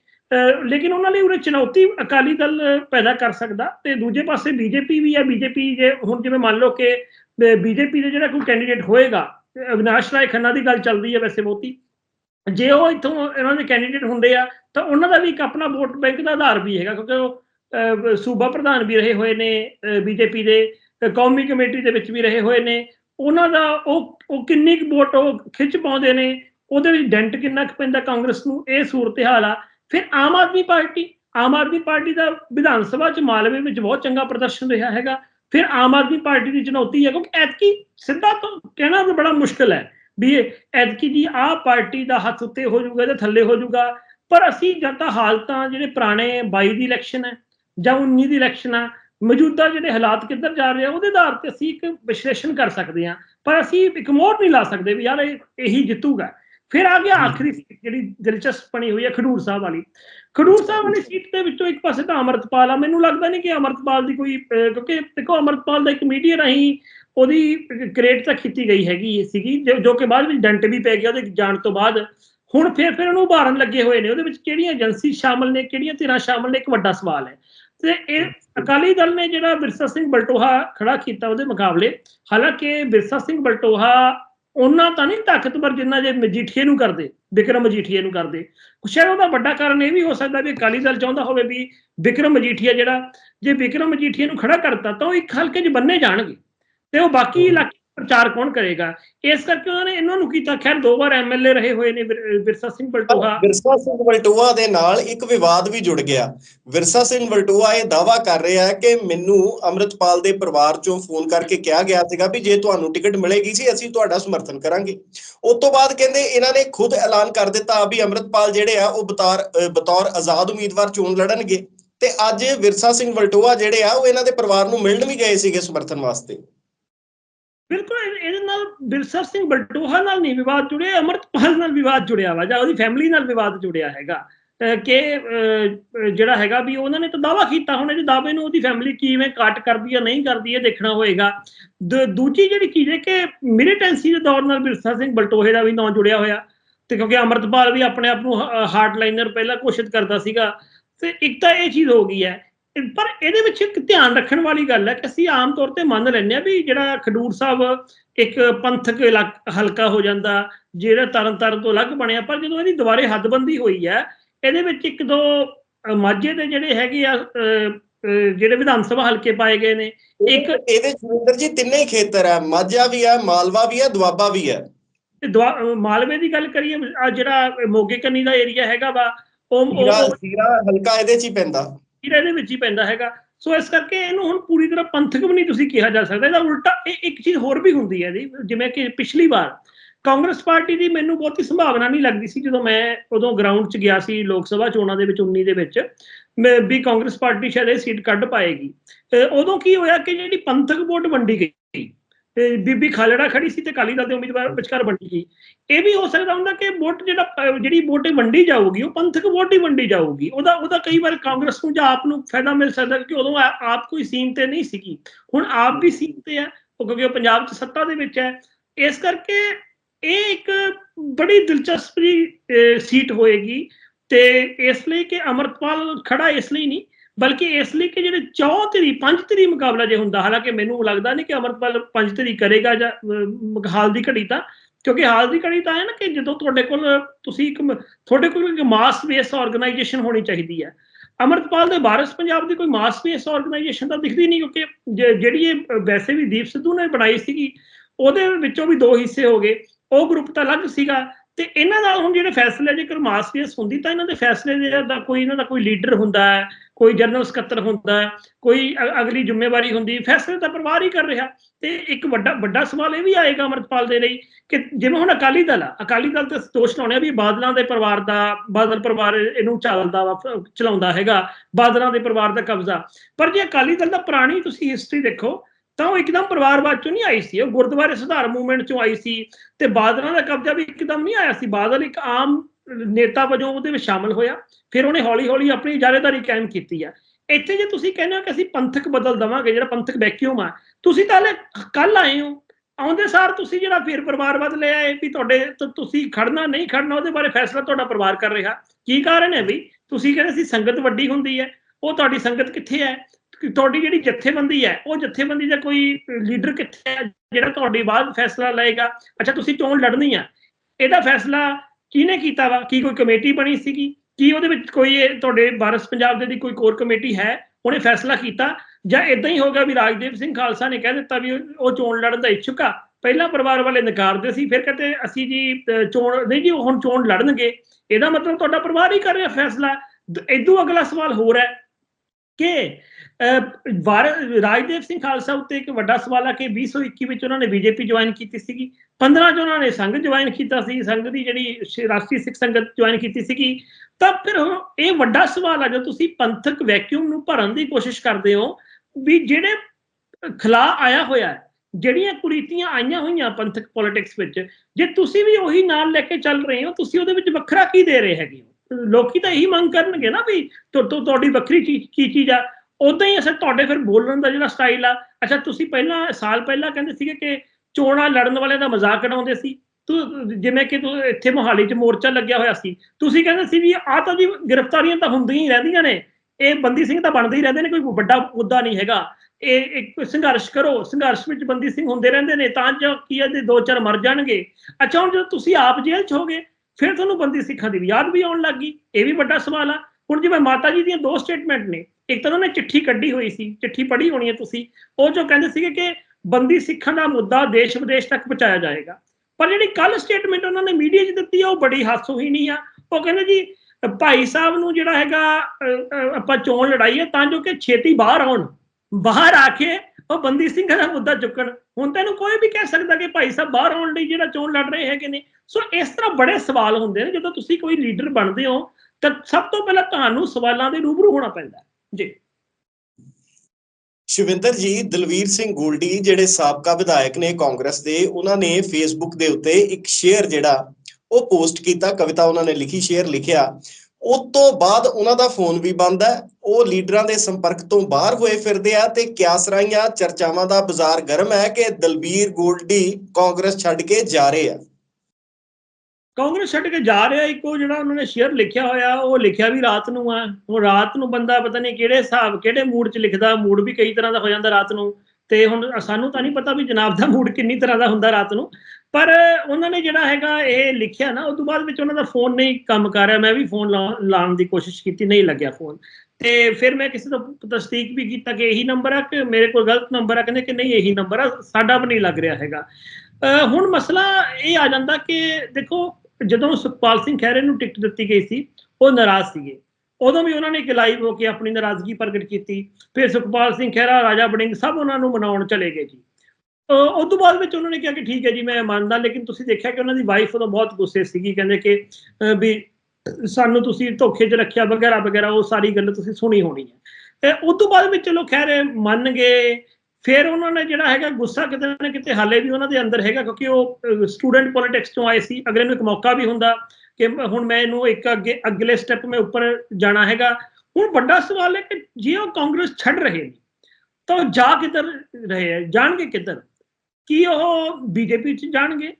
ਲੇਕਿਨ ਉਹਨਾਂ ਲਈ ਉਰੇ ਚੁਣੌਤੀ ਅਕਾਲੀ ਦਲ ਪੈਦਾ ਕਰ ਸਕਦਾ ਤੇ ਦੂਜੇ ਪਾਸੇ ਬੀਜੇਪੀ ਵੀ ਹੈ। ਬੀਜੇਪੀ ਜੇ ਹੁਣ ਜਿਵੇਂ ਮੰਨ ਲਓ ਕਿ ਬੀਜੇਪੀ ਦੇ ਜਿਹੜਾ ਕੋਈ ਕੈਂਡੀਡੇਟ ਹੋਏਗਾ, ਅਵਿਨਾਸ਼ ਰਾਏ ਖੰਨਾ ਦੀ ਗੱਲ ਚੱਲਦੀ ਹੈ ਵੈਸੇ ਬਹੁਤੀ। ਜੇ ਉਹ ਇੱਥੋਂ ਇਹਨਾਂ ਦੇ ਕੈਂਡੀਡੇਟ ਹੁੰਦੇ ਆ, ਤਾਂ ਉਹਨਾਂ ਦਾ ਵੀ ਇੱਕ ਆਪਣਾ ਵੋਟ ਬੈਂਕ ਦਾ ਆਧਾਰ ਵੀ ਹੈਗਾ, ਕਿਉਂਕਿ ਉਹ ਸੂਬਾ ਪ੍ਰਧਾਨ ਵੀ ਰਹੇ ਹੋਏ ਨੇ ਬੀਜੇਪੀ ਦੇ ਕੌਮੀ ਕਮੇਟੀ ਦੇ ਵਿੱਚ ਵੀ ਰਹੇ ਹੋਏ ਨੇ, ਉਹਨਾਂ ਦਾ ਉਹ ਉਹ ਕਿੰਨੀ ਕੁ ਵੋਟ ਉਹ ਖਿੱਚ ਪਾਉਂਦੇ ਨੇ, ਉਹਦੇ ਵਿੱਚ ਡੈਂਟ ਕਿੰਨਾ ਕੁ ਪੈਂਦਾ ਕਾਂਗਰਸ ਨੂੰ, ਇਹ ਸੂਰਤ-ਹਾਲ ਆ। ਫਿਰ ਆਮ ਆਦਮੀ ਪਾਰਟੀ, ਆਮ ਆਦਮੀ ਪਾਰਟੀ ਦਾ ਵਿਧਾਨ ਸਭਾ ਚ ਮਾਲਵੇ ਵਿੱਚ ਬਹੁਤ ਚੰਗਾ ਪ੍ਰਦਰਸ਼ਨ ਰਿਹਾ ਹੈਗਾ, ਫਿਰ ਆਮ ਆਦਮੀ ਪਾਰਟੀ ਦੀ ਚੁਣੌਤੀ ਹੈ, ਕਿਉਂਕਿ ਐਤਕੀ ਸਿੱਧਾ ਤੋਂ ਕਹਿਣਾ ਤਾਂ ਬੜਾ ਮੁਸ਼ਕਲ ਹੈ ਵੀ ਇਹ ਐਤਕੀ ਦੀ ਆਹ ਪਾਰਟੀ ਦਾ ਹੱਥ ਉੱਤੇ ਹੋ ਜਾਊਗਾ ਤੇ ਥੱਲੇ ਹੋ ਜਾਊਗਾ, ਪਰ ਅਸੀਂ ਜਾਂ ਤਾਂ ਹਾਲਤਾਂ ਜਿਹੜੇ ਪੁਰਾਣੇ 22 ਦੀ ਇਲੈਕਸ਼ਨ ਹੈ ਜਾਂ 19 ਦੀ ਇਲੈਕਸ਼ਨ ਆ, ਮੌਜੂਦਾ ਜਿਹੜੇ ਹਾਲਾਤ ਕਿੱਧਰ ਜਾ ਰਹੇ ਆ, ਉਹਦੇ ਆਧਾਰ ਤੇ ਅਸੀਂ ਇੱਕ ਵਿਸ਼ਲੇਸ਼ਣ ਕਰ ਸਕਦੇ ਹਾਂ, ਪਰ ਅਸੀਂ ਇੱਕ ਮੋਹਰ ਨਹੀਂ ਲਾ ਸਕਦੇ ਵੀ ਯਾਰ ਇਹੀ ਜਿੱਤੂਗਾ। ਫਿਰ ਆ ਗਿਆ ਆਖਰੀ ਸੀਟ ਜਿਹੜੀ ਦਿਲਚਸਪ ਬਣੀ ਹੋਈ ਹੈ ਖਡੂਰ ਸਾਹਿਬ ਵਾਲੀ। ਖਡੂਰ ਸਾਹਿਬ ਵਾਲੀ ਸੀਟ ਦੇ ਵਿੱਚੋਂ ਇੱਕ ਪਾਸੇ ਤਾਂ ਅਮਰਤਪਾਲ ਆ, ਮੈਨੂੰ ਲੱਗਦਾ ਨਹੀਂ ਕਿ ਅਮਰਤਪਾਲ ਦੀ ਕੋਈ ਕਿਉਂਕਿ ਦੇਖੋ ਅਮਰਤਪਾਲ ਦਾ ਇੱਕ ਮੀਡੀਆ ਰਾਹੀਂ ਉਹਦੀ ਕ੍ਰੀਏਟ ਤਾਂ ਕੀਤੀ ਗਈ ਹੈਗੀ ਸੀਗੀ ਜੋ- ਕਿ ਬਾਅਦ ਵਿੱਚ ਡੰਟ ਵੀ ਪੈ ਗਿਆ ਉਹਦੇ ਜਾਣ ਤੋਂ ਬਾਅਦ ਹੁਣ ਫਿਰ ਫਿਰ ਉਹਨੂੰ ਉਭਾਰਨ ਲੱਗੇ ਹੋਏ ਨੇ ਉਹਦੇ ਵਿੱਚ ਕਿਹੜੀਆਂ ਏਜੰਸੀ ਸ਼ਾਮਲ ਨੇ ਕਿਹੜੀਆਂ ਧਿਰਾਂ ਸ਼ਾਮਲ ਨੇ ਇੱਕ ਵੱਡਾ ਸਵਾਲ ਹੈ। ਤੇ ਇਹ ਅਕਾਲੀ ਦਲ ਨੇ ਜਿਹੜਾ ਬਿਰਸਾ ਸਿੰਘ ਬਲਟੋਹਾ ਖੜਾ ਕੀਤਾ ਉਹਦੇ ਮੁਕਾਬਲੇ ਹਾਲਾਂਕਿ ਬਿਰਸਾ ਸਿੰਘ ਬਲਟੋਹਾ ਉਹਨਾਂ ਤਾਂ ਨਹੀਂ ਤਾਕਤਵਰ ਜਿੰਨਾ ਜੇ ਮਜੀਠੀਏ ਨੂੰ ਕਰਦੇ ਵਿਕਰਮ ਮਜੀਠੀਏ ਨੂੰ ਕਰਦੇ। ਸ਼ਾਇਦ ਉਹਦਾ ਵੱਡਾ ਕਾਰਨ ਇਹ ਵੀ ਹੋ ਸਕਦਾ ਵੀ ਅਕਾਲੀ ਦਲ ਚਾਹੁੰਦਾ ਹੋਵੇ ਵੀ ਵਿਕਰਮ ਮਜੀਠੀਆ ਜਿਹੜਾ ਜੇ ਵਿਕਰਮ ਮਜੀਠੀਆ ਨੂੰ ਖੜਾ ਕਰਤਾ ਤਾਂ ਉਹ ਇੱਕ ਹਲਕੇ 'ਚ ਬੰਨੇ ਜਾਣਗੇ। ਤੇ ਉਹ ਬਾਕੀ ਇਲਾਕੇ ਪ੍ਰਚਾਰ ਕੌਣ ਕਰੇਗਾ? ਇਸ ਕਰਕੇ ਉਹਨਾਂ ਨੇ ਇਹਨਾਂ ਨੂੰ ਕੀਤਾ ਖੈਰ ਦੋ ਵਾਰ ਐਮਐਲਏ ਰਹੇ ਹੋਏ ਨੇ ਵਿਰ- ਵਿਰਸਾ ਸਿੰਘ ਬਲਟੋਹਾ। ਵਿਰਸਾ ਸਿੰਘ ਵਲਟੋਆ ਦੇ ਨਾਲ ਇੱਕ ਵਿਵਾਦ ਵੀ ਜੁੜ ਗਿਆ। ਵਿਰਸਾ ਸਿੰਘ ਵਲਟੋਆ ਇਹ ਦਾਵਾ ਕਰ ਰਿਹਾ ਹੈ ਕਿ ਮੈਨੂੰ ਅੰਮ੍ਰਿਤਪਾਲ ਦੇ ਪਰਿਵਾਰ ਚੋਂ ਫੋਨ ਕਰਕੇ ਕਿਹਾ ਗਿਆ ਸੀਗਾ ਵੀ ਜੇ ਤੁਹਾਨੂੰ ਟਿਕਟ ਮਿਲੇਗੀ ਸੀ ਅਸੀਂ ਤੁਹਾਡਾ ਸਮਰਥਨ ਕਰਾਂਗੇ। ਉਸ ਤੋਂ ਬਾਅਦ ਕਹਿੰਦੇ ਇਹਨਾਂ ਨੇ ਖੁਦ ਐਲਾਨ ਕਰ ਦਿੱਤਾ ਵੀ ਅੰਮ੍ਰਿਤਪਾਲ ਜਿਹੜੇ ਆ ਉਹ ਬਤੌਰ ਬਤੌਰ ਆਜ਼ਾਦ ਉਮੀਦਵਾਰ ਚੋਣ ਲੜਨਗੇ। ਤੇ ਅੱਜ ਵਿਰਸਾ ਸਿੰਘ ਵਲਟੋਆ ਜਿਹੜੇ ਆ ਉਹ ਇਹਨਾਂ ਦੇ ਪਰਿਵਾਰ ਨੂੰ ਮਿਲਣ ਵੀ ਗਏ ਸੀਗੇ ਸਮਰਥਨ ਵਾਸਤੇ। ਬਿਲਕੁਲ ਇਹਦੇ ਨਾਲ ਬਿਰਸਾ ਸਿੰਘ ਬਲਟੋਹਾ ਨਾਲ ਨਹੀਂ ਵਿਵਾਦ ਜੁੜਿਆ ਅਮਰਤਪਾਲ ਨਾਲ ਵਿਵਾਦ ਜੁੜਿਆ ਵਾ, ਜਾਂ ਉਹਦੀ ਫੈਮਿਲੀ ਨਾਲ ਵਿਵਾਦ ਜੁੜਿਆ ਹੈਗਾ। ਕਿ ਜਿਹੜਾ ਹੈਗਾ ਵੀ ਉਹਨਾਂ ਨੇ ਤਾਂ ਦਾਵਾ ਕੀਤਾ ਹੁਣ ਇਹਦੇ ਦਾਅਵੇ ਨੂੰ ਉਹਦੀ ਫੈਮਿਲੀ ਕਿਵੇਂ ਕਾਟ ਕਰਦੀ ਹੈ ਨਹੀਂ ਕਰਦੀ ਹੈ ਦੇਖਣਾ ਹੋਏਗਾ। ਦੂਜੀ ਜਿਹੜੀ ਚੀਜ਼ ਹੈ ਕਿ ਮਿਲੀਟੈਂਸੀ ਦੇ ਦੌਰ ਨਾਲ ਬਿਰਸਾ ਸਿੰਘ ਬਲਟੋਹੇ ਦਾ ਵੀ ਨਾਂ ਜੁੜਿਆ ਹੋਇਆ। ਤੇ ਕਿਉਂਕਿ ਅਮਰਤਪਾਲ ਵੀ ਆਪਣੇ ਆਪ ਨੂੰ ਹਾਰਡਲਾਈਨਰ ਪਹਿਲਾਂ ਘੋਸ਼ਿਤ ਕਰਦਾ ਸੀਗਾ। ਤੇ ਇੱਕ ਤਾਂ ਇਹ ਚੀਜ਼ ਹੋ ਗਈ ਹੈ ਪਰ ਇਹਦੇ ਵਿੱਚ ਇੱਕ ਧਿਆਨ ਰੱਖਣ ਵਾਲੀ ਗੱਲ ਹੈ ਕਿ ਅਸੀਂ ਆਮ ਤੌਰ ਤੇ ਮੰਨ ਲੈਂਦੇ ਆ ਵੀ ਜਿਹੜਾ ਖਡੂਰ ਸਾਹਿਬ ਇੱਕ ਪੰਥਕ ਹਲਕਾ ਹੋ ਜਾਂਦਾ ਜਿਹੜਾ ਤਰਨਤਾਰਨ ਤੋਂ ਅਲੱਗ ਬਣਿਆ ਪਰ ਜਦੋਂ ਇਹਦੀ ਦੁਬਾਰੇ ਹੱਦਬੰਦੀ ਹੋਈ ਹੈ ਇਹਦੇ ਵਿੱਚ ਇੱਕ ਦੋ ਮਾਝੇ ਦੇ ਜਿਹੜੇ ਹੈਗੇ ਆ ਜਿਹੜੇ ਵਿਧਾਨ ਸਭਾ ਹਲਕੇ ਪਾਏ ਗਏ ਨੇ ਇੱਕ ਇਹਦੇ ਸੁਰਿੰਦਰ ਜੀ ਤਿੰਨੇ ਹੀ ਖੇਤਰ ਆ ਮਾਝਾ ਵੀ ਆ ਮਾਲਵਾ ਵੀ ਆ ਦੁਆਬਾ ਵੀ ਆ। ਤੇ ਮਾਲਵੇ ਦੀ ਗੱਲ ਕਰੀਏ ਜਿਹੜਾ ਮੋਗੇ ਕੰਨੀ ਦਾ ਏਰੀਆ ਹੈਗਾ ਵਾ ਉਹ ਹਲਕਾ ਇਹਦੇ ਚ ਹੀ ਪੈਂਦਾ। ਇਹਦੇ ਵਿੱਚ ਹੀ ਪੈਂਦਾ ਹੈਗਾ। ਸੋ ਇਸ ਕਰਕੇ ਇਹਨੂੰ ਹੁਣ ਪੂਰੀ ਤਰ੍ਹਾਂ ਪੰਥਕ ਵੀ ਨਹੀਂ ਤੁਸੀਂ ਕਿਹਾ ਜਾ ਸਕਦਾ। ਇਹਦਾ ਉਲਟਾ ਇਹ ਇੱਕ ਚੀਜ਼ ਹੋਰ ਵੀ ਹੁੰਦੀ ਹੈ ਜੀ, ਜਿਵੇਂ ਕਿ ਪਿਛਲੀ ਵਾਰ ਕਾਂਗਰਸ ਪਾਰਟੀ ਦੀ ਮੈਨੂੰ ਬਹੁਤੀ ਸੰਭਾਵਨਾ ਨਹੀਂ ਲੱਗਦੀ ਸੀ ਜਦੋਂ ਮੈਂ ਉਦੋਂ ਗਰਾਊਂਡ 'ਚ ਗਿਆ ਸੀ ਲੋਕ ਸਭਾ ਚੋਣਾਂ ਦੇ ਵਿੱਚ 19 ਦੇ ਵਿੱਚ, ਮੈਂ ਵੀ ਕਾਂਗਰਸ ਪਾਰਟੀ ਸ਼ਾਇਦ ਇਹ ਸੀਟ ਕੱਢ ਪਾਏਗੀ। ਉਦੋਂ ਕੀ ਹੋਇਆ ਕਿ ਜਿਹੜੀ ਪੰਥਕ ਵੋਟ ਵੰਡੀ ਗਈ ਤੇ ਬੀਬੀ ਖਾਲੜਾ ਖੜੀ ਸੀ ਤੇ ਅਕਾਲੀ ਦਲ ਦੇ ਉਮੀਦਵਾਰ ਵਿਚਕਾਰ ਵੰਡੀ ਗਈ। ਇਹ ਵੀ ਹੋ ਸਕਦਾ ਹੁੰਦਾ ਕਿ ਵੋਟ ਜਿਹੜਾ ਜਿਹੜੀ ਵੋਟ ਵੰਡੀ ਜਾਊਗੀ, ਉਹ ਪੰਥਕ ਵੋਟ ਹੀ ਵੰਡੀ ਜਾਊਗੀ। ਉਹਦਾ ਉਹਦਾ ਕਈ ਵਾਰ ਕਾਂਗਰਸ ਨੂੰ ਜਾਂ ਆਪ ਨੂੰ ਫਾਇਦਾ ਮਿਲ ਸਕਦਾ ਕਿ ਉਦੋਂ ਆਪ ਕੋਈ ਸੀਮ ਤੇ ਨਹੀਂ ਸੀਗੀ। ਹੁਣ ਆਪ ਵੀ ਸੀਮ ਤੇ ਹੈ ਉਹ ਕਿਉਂਕਿ ਉਹ ਪੰਜਾਬ 'ਚ ਸੱਤਾ ਦੇ ਵਿੱਚ ਹੈ। ਇਸ ਕਰਕੇ ਇਹ ਇੱਕ ਬੜੀ ਦਿਲਚਸਪ ਸੀਟ ਹੋਏਗੀ ਤੇ ਇਸ ਲਈ ਕਿ ਅਮਰਪਾਲ ਖੜਾ ਇਸ ਲਈ ਨਹੀਂ ਬਲਕਿ ਇਸ ਲਈ ਕਿ ਜਿਹੜੇ ਚੌ ਤਰੀ ਪੰਜ ਤਰੀ ਮੁਕਾਬਲਾ ਜੇ ਹੁੰਦਾ, ਹਾਲਾਂਕਿ ਮੈਨੂੰ ਲੱਗਦਾ ਨਹੀਂ ਕਿ ਅਮਰਪਾਲ ਪੰਜ ਧਿਰੀ ਕਰੇਗਾ ਜਾਂ ਹਾਲ ਦੀ ਘੜੀ ਤਾਂ, ਕਿਉਂਕਿ ਹਾਲ ਦੀ ਘੜੀ ਤਾਂ ਹੈ ਨਾ ਕਿ ਜਦੋਂ ਤੁਹਾਡੇ ਕੋਲ, ਤੁਸੀਂ ਇੱਕ ਤੁਹਾਡੇ ਕੋਲ ਇੱਕ ਮਾਸ ਬੇਸ ਆਰਗੇਨਾਈਜੇਸ਼ਨ ਹੋਣੀ ਚਾਹੀਦੀ ਹੈ। ਅਮਰਪਾਲ ਦੇ ਵਾਰਿਸ ਪੰਜਾਬ ਦੀ ਕੋਈ ਮਾਸ ਬੇਸ ਆਰਗੇਨਾਈਜੇਸ਼ਨ ਤਾਂ ਦਿਖਦੀ ਨਹੀਂ, ਕਿਉਂਕਿ ਜਿਹੜੀ ਇਹ ਵੈਸੇ ਵੀ ਦੀਪ ਸਿੱਧੂ ਨੇ ਬਣਾਈ ਸੀਗੀ, ਉਹਦੇ ਵਿੱਚੋਂ ਵੀ ਦੋ ਹਿੱਸੇ ਹੋ ਗਏ। ਉਹ ਗਰੁੱਪ ਤਾਂ ਅਲੱਗ ਸੀਗਾ ਤੇ ਇਹਨਾਂ ਨਾਲ ਹੁਣ ਜਿਹੜੇ ਫੈਸਲੇ ਜੇਕਰ ਮਾਸ ਬੇਸ ਹੁੰਦੀ, ਤਾਂ ਇਹਨਾਂ ਦੇ ਫੈਸਲੇ ਦੇ ਦਾ ਕੋਈ, ਇਹਨਾਂ ਦਾ ਕੋਈ ਲੀਡਰ ਹੁੰਦਾ ਹੈ, ਕੋਈ ਜਨਰਲ ਸਕੱਤਰ ਹੁੰਦਾ ਹੈ, ਕੋਈ ਅਗਲੀ ਜ਼ਿੰਮੇਵਾਰੀ ਹੁੰਦੀ, ਫੈਸਲੇ ਤਾਂ ਪਰਿਵਾਰ ਹੀ ਕਰ ਰਿਹਾ। ਤੇ ਇੱਕ ਵੱਡਾ ਵੱਡਾ ਸਵਾਲ ਇਹ ਵੀ ਆਏਗਾ ਅਮਰਪਾਲ ਦੇ ਲਈ ਕਿ ਜਿਵੇਂ ਹੁਣ ਅਕਾਲੀ ਦਲ ਆ, ਅਕਾਲੀ ਦਲ ਤੇ ਦੋਸ਼ ਲਾਉਣੇ ਆ ਵੀ ਬਾਦਲਾਂ ਦੇ ਪਰਿਵਾਰ ਦਾ, ਬਾਦਲ ਪਰਿਵਾਰ ਇਹਨੂੰ ਚੱਲਦਾ ਵਾ ਚਲਾਉਂਦਾ ਹੈਗਾ, ਬਾਦਲਾਂ ਦੇ ਪਰਿਵਾਰ ਦਾ ਕਬਜ਼ਾ। ਪਰ ਜੇ ਅਕਾਲੀ ਦਲ ਦਾ ਪੁਰਾਣੀ ਤੁਸੀਂ ਹਿਸਟਰੀ ਦੇਖੋ ਤਾਂ ਉਹ ਇੱਕਦਮ ਪਰਿਵਾਰਵਾਦ ਚੋਂ ਨਹੀਂ ਆਈ ਸੀ। ਉਹ ਗੁਰਦੁਆਰੇ ਸੁਧਾਰ ਮੂਵਮੈਂਟ ਚੋਂ ਆਈ ਸੀ ਤੇ ਬਾਦਲਾਂ ਦਾ ਕਬਜ਼ਾ ਵੀ ਇੱਕਦਮ ਨਹੀਂ ਆਇਆ ਸੀ। ਬਾਦਲ ਇੱਕ ਆਮ ਨੇਤਾ ਵਜੋਂ ਉਹਦੇ ਵਿੱਚ ਸ਼ਾਮਲ ਹੋਇਆ। ਫਿਰ ਉਹਨੇ ਹੌਲੀ ਹੌਲੀ ਆਪਣੀ ਇਜਾਰੇਦਾਰੀ ਕਾਇਮ ਕੀਤੀ ਆ। ਇੱਥੇ ਜੇ ਤੁਸੀਂ ਕਹਿੰਦੇ ਹੋ ਕਿ ਅਸੀਂ ਪੰਥਕ ਬਦਲ ਦਵਾਂਗੇ, ਜਿਹੜਾ ਪੰਥਕ ਵੈਕਿਊਮ ਆ, ਤੁਸੀਂ ਤਾਂ ਹਲੇ ਕੱਲ ਆਏ ਹੋ। ਆਉਂਦੇ ਸਾਰ ਤੁਸੀਂ ਜਿਹੜਾ ਫਿਰ ਪਰਿਵਾਰਵਾਦ ਲੈ ਆਏ ਵੀ ਤੁਹਾਡੇ ਤੁਸੀਂ ਖੜਨਾ ਨਹੀਂ ਖੜਨਾ ਉਹਦੇ ਬਾਰੇ ਫੈਸਲਾ ਤੁਹਾਡਾ ਪਰਿਵਾਰ ਕਰ ਰਿਹਾ। ਕੀ ਕਾਰਨ ਹੈ ਵੀ ਤੁਸੀਂ ਕਹਿੰਦੇ ਸੀ ਸੰਗਤ ਵੱਡੀ ਹੁੰਦੀ ਹੈ। ਉਹ ਤੁਹਾਡੀ ਸੰਗਤ ਕਿੱਥੇ ਹੈ? ਤੁਹਾਡੀ ਜਿਹੜੀ ਜਥੇਬੰਦੀ ਹੈ, ਉਹ ਜਥੇਬੰਦੀ ਦਾ ਕੋਈ ਲੀਡਰ ਕਿੱਥੇ ਹੈ, ਜਿਹੜਾ ਤੁਹਾਡੀ ਬਾਅਦ ਫੈਸਲਾ ਲਏਗਾ? ਅੱਛਾ, ਤੁਸੀਂ ਚੋਣ ਲੜਨੀ ਆ। ਇਹਦਾ ਫੈਸਲਾ ਕਿਹਨੇ ਕੀਤਾ ਵਾ? ਕੀ ਕੋਈ ਕਮੇਟੀ ਬਣੀ ਸੀਗੀ? ਕੀ ਉਹਦੇ ਵਿੱਚ ਕੋਈ ਇਹ ਤੁਹਾਡੇ ਵਾਰਸ ਪੰਜਾਬ ਦੇ ਦੀ ਕੋਈ ਕੋਰ ਕਮੇਟੀ ਹੈ? ਉਹਨੇ ਫੈਸਲਾ ਕੀਤਾ? ਜਾਂ ਇਦਾਂ ਹੀ ਹੋ ਗਿਆ ਵੀ ਰਾਜਦੇਵ ਸਿੰਘ ਖਾਲਸਾ ਨੇ ਕਹਿ ਦਿੱਤਾ ਵੀ ਉਹ- ਚੋਣ ਲੜਨ ਦਾ ਇੱਛੁਕ ਆ। ਪਹਿਲਾਂ ਪਰਿਵਾਰ ਵਾਲੇ ਨਕਾਰਦੇ ਸੀ, ਫਿਰ ਕਹਿੰਦੇ ਅਸੀਂ ਜੀ ਚੋਣ ਨਹੀਂ ਜੀ ਹੁਣ ਚੋਣ ਲੜਨਗੇ। ਇਹਦਾ ਮਤਲਬ ਤੁਹਾਡਾ ਪਰਿਵਾਰ ਹੀ ਕਰ ਰਿਹਾ ਫੈਸਲਾ। ਦ- ਇਦੋਂ ਅਗਲਾ ਸਵਾਲ ਹੋਰ ਹੈ ਕਿ ਰਾਜਦੇਵ ਸਿੰਘ ਖਾਲਸਾ ਉੱਤੇ ਇੱਕ ਵੱਡਾ ਸਵਾਲ ਆ ਕਿ 2021 ਵਿੱਚ ਉਹਨਾਂ ਨੇ ਬੀਜੇਪੀ ਜੁਆਇਨ ਕੀਤੀ ਸੀਗੀ। 15 ਚ ਉਹਨਾਂ ਨੇ ਸੰਘ ਜੁਆਇਨ ਕੀਤਾ ਸੀ, ਸੰਘ ਦੀ ਜਿਹੜੀ ਰਾਸ਼ਟਰੀ ਸਿੱਖ ਸੰਗਤ ਜੁਆਇਨ ਕੀਤੀ ਸੀਗੀ। ਤਾਂ ਫਿਰ ਹੁਣ ਇਹ ਵੱਡਾ ਸਵਾਲ ਆ, ਜਦੋਂ ਤੁਸੀਂ ਪੰਥਕ ਵੈਕਿਊਮ ਨੂੰ ਭਰਨ ਦੀ ਕੋਸ਼ਿਸ਼ ਕਰਦੇ ਹੋ, ਵੀ ਜਿਹੜੇ ਖਲਾ ਆਇਆ ਹੋਇਆ ਹੈ, ਜਿਹੜੀਆਂ ਕੁਰੀਤੀਆਂ ਆਈਆਂ ਹੋਈਆਂ ਪੰਥਕ ਪੋਲਿਟਿਕਸ ਵਿੱਚ, ਜੇ ਤੁਸੀਂ ਵੀ ਉਹੀ ਨਾਲ ਲੈ ਕੇ ਚੱਲ ਰਹੇ ਹੋ, ਤੁਸੀਂ ਉਹਦੇ ਵਿੱਚ ਵੱਖਰਾ ਕੀ ਦੇ ਰਹੇ ਹੈਗੇ ਹੋ? ਲੋਕੀ ਤਾਂ ਇਹੀ ਮੰਗ ਕਰਨਗੇ ਨਾ ਵੀ ਤੁਹਾਡੀ ਵੱਖਰੀ ਚੀਜ਼ ਕੀ ਚੀਜ਼ ਆ ਉਦਾਂ ਹੀ ਅਸਰ ਤੁਹਾਡੇ ਫਿਰ ਬੋਲਣ ਦਾ ਜਿਹੜਾ ਸਟਾਈਲ ਆ, ਅੱਛਾ, ਤੁਸੀਂ ਪਹਿਲਾਂ, ਸਾਲ ਪਹਿਲਾਂ ਕਹਿੰਦੇ ਸੀਗੇ ਕਿ ਚੋਣਾਂ ਲੜਨ ਵਾਲਿਆਂ ਦਾ ਮਜ਼ਾਕ ਉਡਾਉਂਦੇ ਸੀ। ਤੂੰ, ਜਿਵੇਂ ਕਿ ਤੂੰ ਇੱਥੇ ਮੋਹਾਲੀ 'ਚ ਮੋਰਚਾ ਲੱਗਿਆ ਹੋਇਆ ਸੀ, ਤੁਸੀਂ ਕਹਿੰਦੇ ਸੀ ਵੀ ਆਹ ਤਾਂ ਜੀ ਗ੍ਰਿਫਤਾਰੀਆਂ ਤਾਂ ਹੁੰਦੀਆਂ ਹੀ ਰਹਿੰਦੀਆਂ ਨੇ। ਇਹ ਬੰਦੀ ਸਿੰਘ ਤਾਂ ਬਣਦੇ ਹੀ ਰਹਿੰਦੇ ਨੇ, ਕੋਈ ਵੱਡਾ ਮੁੱਦਾ ਨਹੀਂ ਹੈਗਾ। ਇਹ ਇੱਕ ਸੰਘਰਸ਼ ਕਰੋ, ਸੰਘਰਸ਼ ਵਿੱਚ ਬੰਦੀ ਸਿੰਘ ਹੁੰਦੇ ਰਹਿੰਦੇ ਨੇ, ਤਾਂ ਜੋ ਕੀ ਇਹਦੇ ਦੋ ਚਾਰ ਮਰ ਜਾਣਗੇ। ਅੱਛਾ, ਹੁਣ ਜਦੋਂ ਤੁਸੀਂ ਆਪ ਜੇਲ੍ਹ 'ਚ ਹੋਗੇ ਫਿਰ ਤੁਹਾਨੂੰ ਬੰਦੀ ਸਿੱਖਾਂ ਦੀ ਯਾਦ ਵੀ ਆਉਣ ਲੱਗ ਗਈ। ਇਹ ਵੀ ਵੱਡਾ ਸਵਾਲ ਆ। ਹੁਣ ਜਿਵੇਂ ਮਾਤਾ ਜੀ ਦੀਆਂ ਦੋ ਸਟੇਟਮੈਂਟ ਨੇ ਇੱਕ ਤਾਂ ਉਹਨੇ ਚਿੱਠੀ ਕੱਢੀ ਹੋਈ ਸੀ, ਚਿੱਠੀ ਪੜ੍ਹੀ ਹੋਣੀ ਹੈ ਤੁਸੀਂ, ਉਹ ਜੋ ਕਹਿੰਦੇ ਸੀਗੇ ਕਿ ਬੰਦੀ ਸਿੱਖਾਂ ਦਾ ਮੁੱਦਾ ਦੇਸ਼ ਵਿਦੇਸ਼ ਤੱਕ ਪਹੁੰਚਾਇਆ ਜਾਏਗਾ। ਪਰ ਜਿਹੜੀ ਕੱਲ ਸਟੇਟਮੈਂਟ ਉਹਨਾਂ ਨੇ ਮੀਡੀਆ 'ਚ ਦਿੱਤੀ ਆ ਉਹ ਬੜੀ ਹਾਸੋਹੀਣੀ ਆ। ਉਹ ਕਹਿੰਦੇ ਜੀ, ਭਾਈ ਸਾਹਿਬ ਨੂੰ ਜਿਹੜਾ ਹੈਗਾ ਆਪਾਂ ਚੋਣ ਲੜਾਈਏ ਤਾਂ ਜੋ ਕਿ ਛੇਤੀ ਬਾਹਰ ਆਉਣ, ਬਾਹਰ ਆ ਕੇ ਉਹ ਬੰਦੀ ਸਿੰਘਾਂ ਦਾ ਮੁੱਦਾ ਚੁੱਕਣ। ਹੁਣ ਤੈਨੂੰ ਕੋਈ ਵੀ ਕਹਿ ਸਕਦਾ ਕਿ ਭਾਈ ਸਾਹਿਬ ਬਾਹਰ ਆਉਣ ਲਈ ਜਿਹੜਾ ਚੋਣ ਲੜ ਰਹੇ ਹੈਗੇ ਨੇ। ਸੋ ਇਸ ਤਰ੍ਹਾਂ ਬੜੇ ਸਵਾਲ ਹੁੰਦੇ ਨੇ, ਜਦੋਂ ਤੁਸੀਂ ਕੋਈ ਲੀਡਰ ਬਣਦੇ ਹੋ, ਤਾਂ ਸਭ ਤੋਂ ਪਹਿਲਾਂ ਤੁਹਾਨੂੰ ਸਵਾਲਾਂ ਦੇ ਰੂਬਰੂ ਹੋਣਾ ਪੈਂਦਾ ਜੀ। ਸ਼ਿਵਿੰਦਰ ਜੀ, ਦਲਵੀਰ ਸਿੰਘ ਗੋਲਡੀ ਜਿਹੜੇ ਸਾਬਕਾ ਵਿਧਾਇਕ ਨੇ ਕਾਂਗਰਸ ਦੇ, ਉਹਨਾਂ ਨੇ ਫੇਸਬੁੱਕ ਦੇ ਉੱਤੇ ਇੱਕ ਸ਼ੇਅਰ ਜਿਹੜਾ, ਉਹ ਪੋਸਟ ਕੀਤਾ, ਕਵਿਤਾ ਉਹਨਾਂ ਨੇ ਲਿਖੀ ਸ਼ੇਅਰ ਲਿਖਿਆ। ਉਸ ਤੋਂ ਬਾਅਦ ਉਹਨਾਂ ਦਾ ਫੋਨ ਵੀ ਬੰਦ ਹੈ। ਉਹ ਲੀਡਰਾਂ ਦੇ ਸੰਪਰਕ ਤੋਂ ਬਾਹਰ ਹੋਏ ਫਿਰਦੇ ਆ ਤੇ ਕਿਆਸਰਾਈਆਂ ਚਰਚਾਵਾਂ ਦਾ ਬਾਜ਼ਾਰ ਗਰਮ ਹੈ ਕਿ ਦਲਬੀਰ ਗੋਲਡੀ ਕਾਂਗਰਸ ਛੱਡ ਕੇ ਜਾ ਰਹੇ ਆ। ਕਾਂਗਰਸ ਛੱਡ ਕੇ ਜਾ ਰਿਹਾ ਇੱਕੋ ਜਿਹੜਾ ਉਹਨਾਂ ਨੇ ਸ਼ੇਅਰ ਲਿਖਿਆ ਹੋਇਆ, ਉਹ ਲਿਖਿਆ ਵੀ ਰਾਤ ਨੂੰ ਆ। ਉਹ ਰਾਤ ਨੂੰ ਬੰਦਾ ਪਤਾ ਨਹੀਂ ਕਿਹੜੇ ਹਿਸਾਬ, ਕਿਹੜੇ ਮੂਡ 'ਚ ਲਿਖਦਾ ਮੂਡ ਵੀ ਕਈ ਤਰ੍ਹਾਂ ਦਾ ਹੋ ਜਾਂਦਾ ਰਾਤ ਨੂੰ। ਤੇ ਹੁਣ ਸਾਨੂੰ ਤਾਂ ਨਹੀਂ ਪਤਾ ਵੀ ਜਨਾਬ ਦਾ ਮੂਡ ਕਿੰਨੀ ਤਰ੍ਹਾਂ ਦਾ ਹੁੰਦਾ ਰਾਤ ਨੂੰ। ਪਰ ਉਹਨਾਂ ਨੇ ਜਿਹੜਾ ਹੈਗਾ ਇਹ ਲਿਖਿਆ ਨਾ ਉਸ ਤੋਂ ਬਾਅਦ ਵਿੱਚ ਉਹਨਾਂ ਦਾ ਫੋਨ ਨਹੀਂ ਕੰਮ ਕਰ ਰਿਹਾ। ਮੈਂ ਵੀ ਫੋਨ ਲਾਉਣ ਦੀ ਕੋਸ਼ਿਸ਼ ਕੀਤੀ, ਨਹੀਂ ਲੱਗਿਆ ਫੋਨ ਤੇ ਫਿਰ ਮੈਂ ਕਿਸੇ ਤੋਂ ਤਸਦੀਕ ਵੀ ਕੀਤਾ ਕਿ ਇਹੀ ਨੰਬਰ ਆ ਕਿ ਮੇਰੇ ਕੋਲ ਗਲਤ ਨੰਬਰ ਆ, ਕਹਿੰਦੇ ਕਿ ਨਹੀਂ ਇਹੀ ਨੰਬਰ ਆ, ਸਾਡਾ ਵੀ ਨਹੀਂ ਲੱਗ ਰਿਹਾ ਹੈਗਾ। ਹੁਣ ਮਸਲਾ ਇਹ ਆ ਜਾਂਦਾ ਕਿ ਦੇਖੋ ਜਦੋਂ ਸੁਖਪਾਲ ਸਿੰਘ ਖਹਿਰੇ ਨੂੰ ਟਿਕਟ ਦਿੱਤੀ ਗਈ ਸੀ, ਉਹ ਨਾਰਾਜ਼ ਸੀਗੇ। ਉਦੋਂ ਵੀ ਉਹਨਾਂ ਨੇ ਇੱਕ ਲਾਈਵ ਹੋ ਕੇ ਆਪਣੀ ਨਾਰਾਜ਼ਗੀ ਪ੍ਰਗਟ ਕੀਤੀ। ਫਿਰ ਸੁਖਪਾਲ ਸਿੰਘ ਖਹਿਰਾ, ਰਾਜਾ ਬੜਿੰਗ ਸਭ ਉਹਨਾਂ ਨੂੰ ਮਨਾਉਣ ਚਲੇ ਗਏ ਜੀ। ਅਹ ਉਸ ਤੋਂ ਬਾਅਦ ਵਿੱਚ ਉਹਨਾਂ ਨੇ ਕਿਹਾ ਕਿ ਠੀਕ ਹੈ ਜੀ, ਮੈਂ ਮੰਨਦਾ, ਲੇਕਿਨ ਤੁਸੀਂ ਦੇਖਿਆ ਕਿ ਉਹਨਾਂ ਦੀ ਵਾਈਫ ਉਦੋਂ ਬਹੁਤ ਗੁੱਸੇ ਸੀਗੀ, ਕਹਿੰਦੇ ਕਿ ਵੀ ਸਾਨੂੰ ਤੁਸੀਂ ਧੋਖੇ 'ਚ ਰੱਖਿਆ, ਵਗੈਰਾ ਵਗੈਰਾ, ਉਹ ਸਾਰੀ ਗੱਲ ਤੁਸੀਂ ਸੁਣੀ ਹੋਣੀ ਹੈ। ਤੇ ਉਸ ਤੋਂ ਬਾਅਦ ਵਿੱਚ ਚਲੋ ਖੈਰ ਮੰਨ ਗਏ ਫਿਰ ਉਹਨਾਂ ਨੇ ਜਿਹੜਾ ਹੈਗਾ ਗੁੱਸਾ ਕਿਤੇ ਨਾ ਕਿਤੇ ਹਾਲੇ ਵੀ ਉਹਨਾਂ ਦੇ ਅੰਦਰ ਹੈਗਾ, ਕਿਉਂਕਿ ਉਹ ਸਟੂਡੈਂਟ ਪੋਲਿਟਿਕਸ ਤੋਂ ਆਏ ਸੀ। ਅਗਲੇ ਨੂੰ ਇੱਕ ਮੌਕਾ ਵੀ ਹੁੰਦਾ ਕਿ ਹੁਣ ਮੈਂ ਇਹਨੂੰ ਇੱਕ ਅੱਗੇ, ਅਗਲੇ ਸਟੈਪ ਮੈਂ ਉੱਪਰ ਜਾਣਾ ਹੈਗਾ। ਹੁਣ ਵੱਡਾ ਸਵਾਲ ਹੈ ਕਿ ਜੇ ਉਹ ਕਾਂਗਰਸ ਛੱਡ ਰਹੇ ਨੇ, ਤਾਂ ਉਹ ਜਾ ਕਿੱਧਰ ਰਹੇ ਹੈ? ਜਾਣਗੇ ਕਿੱਧਰ? ਕੀ ਉਹ ਬੀਜੇਪੀ ਚ ਜਾਣਗੇ?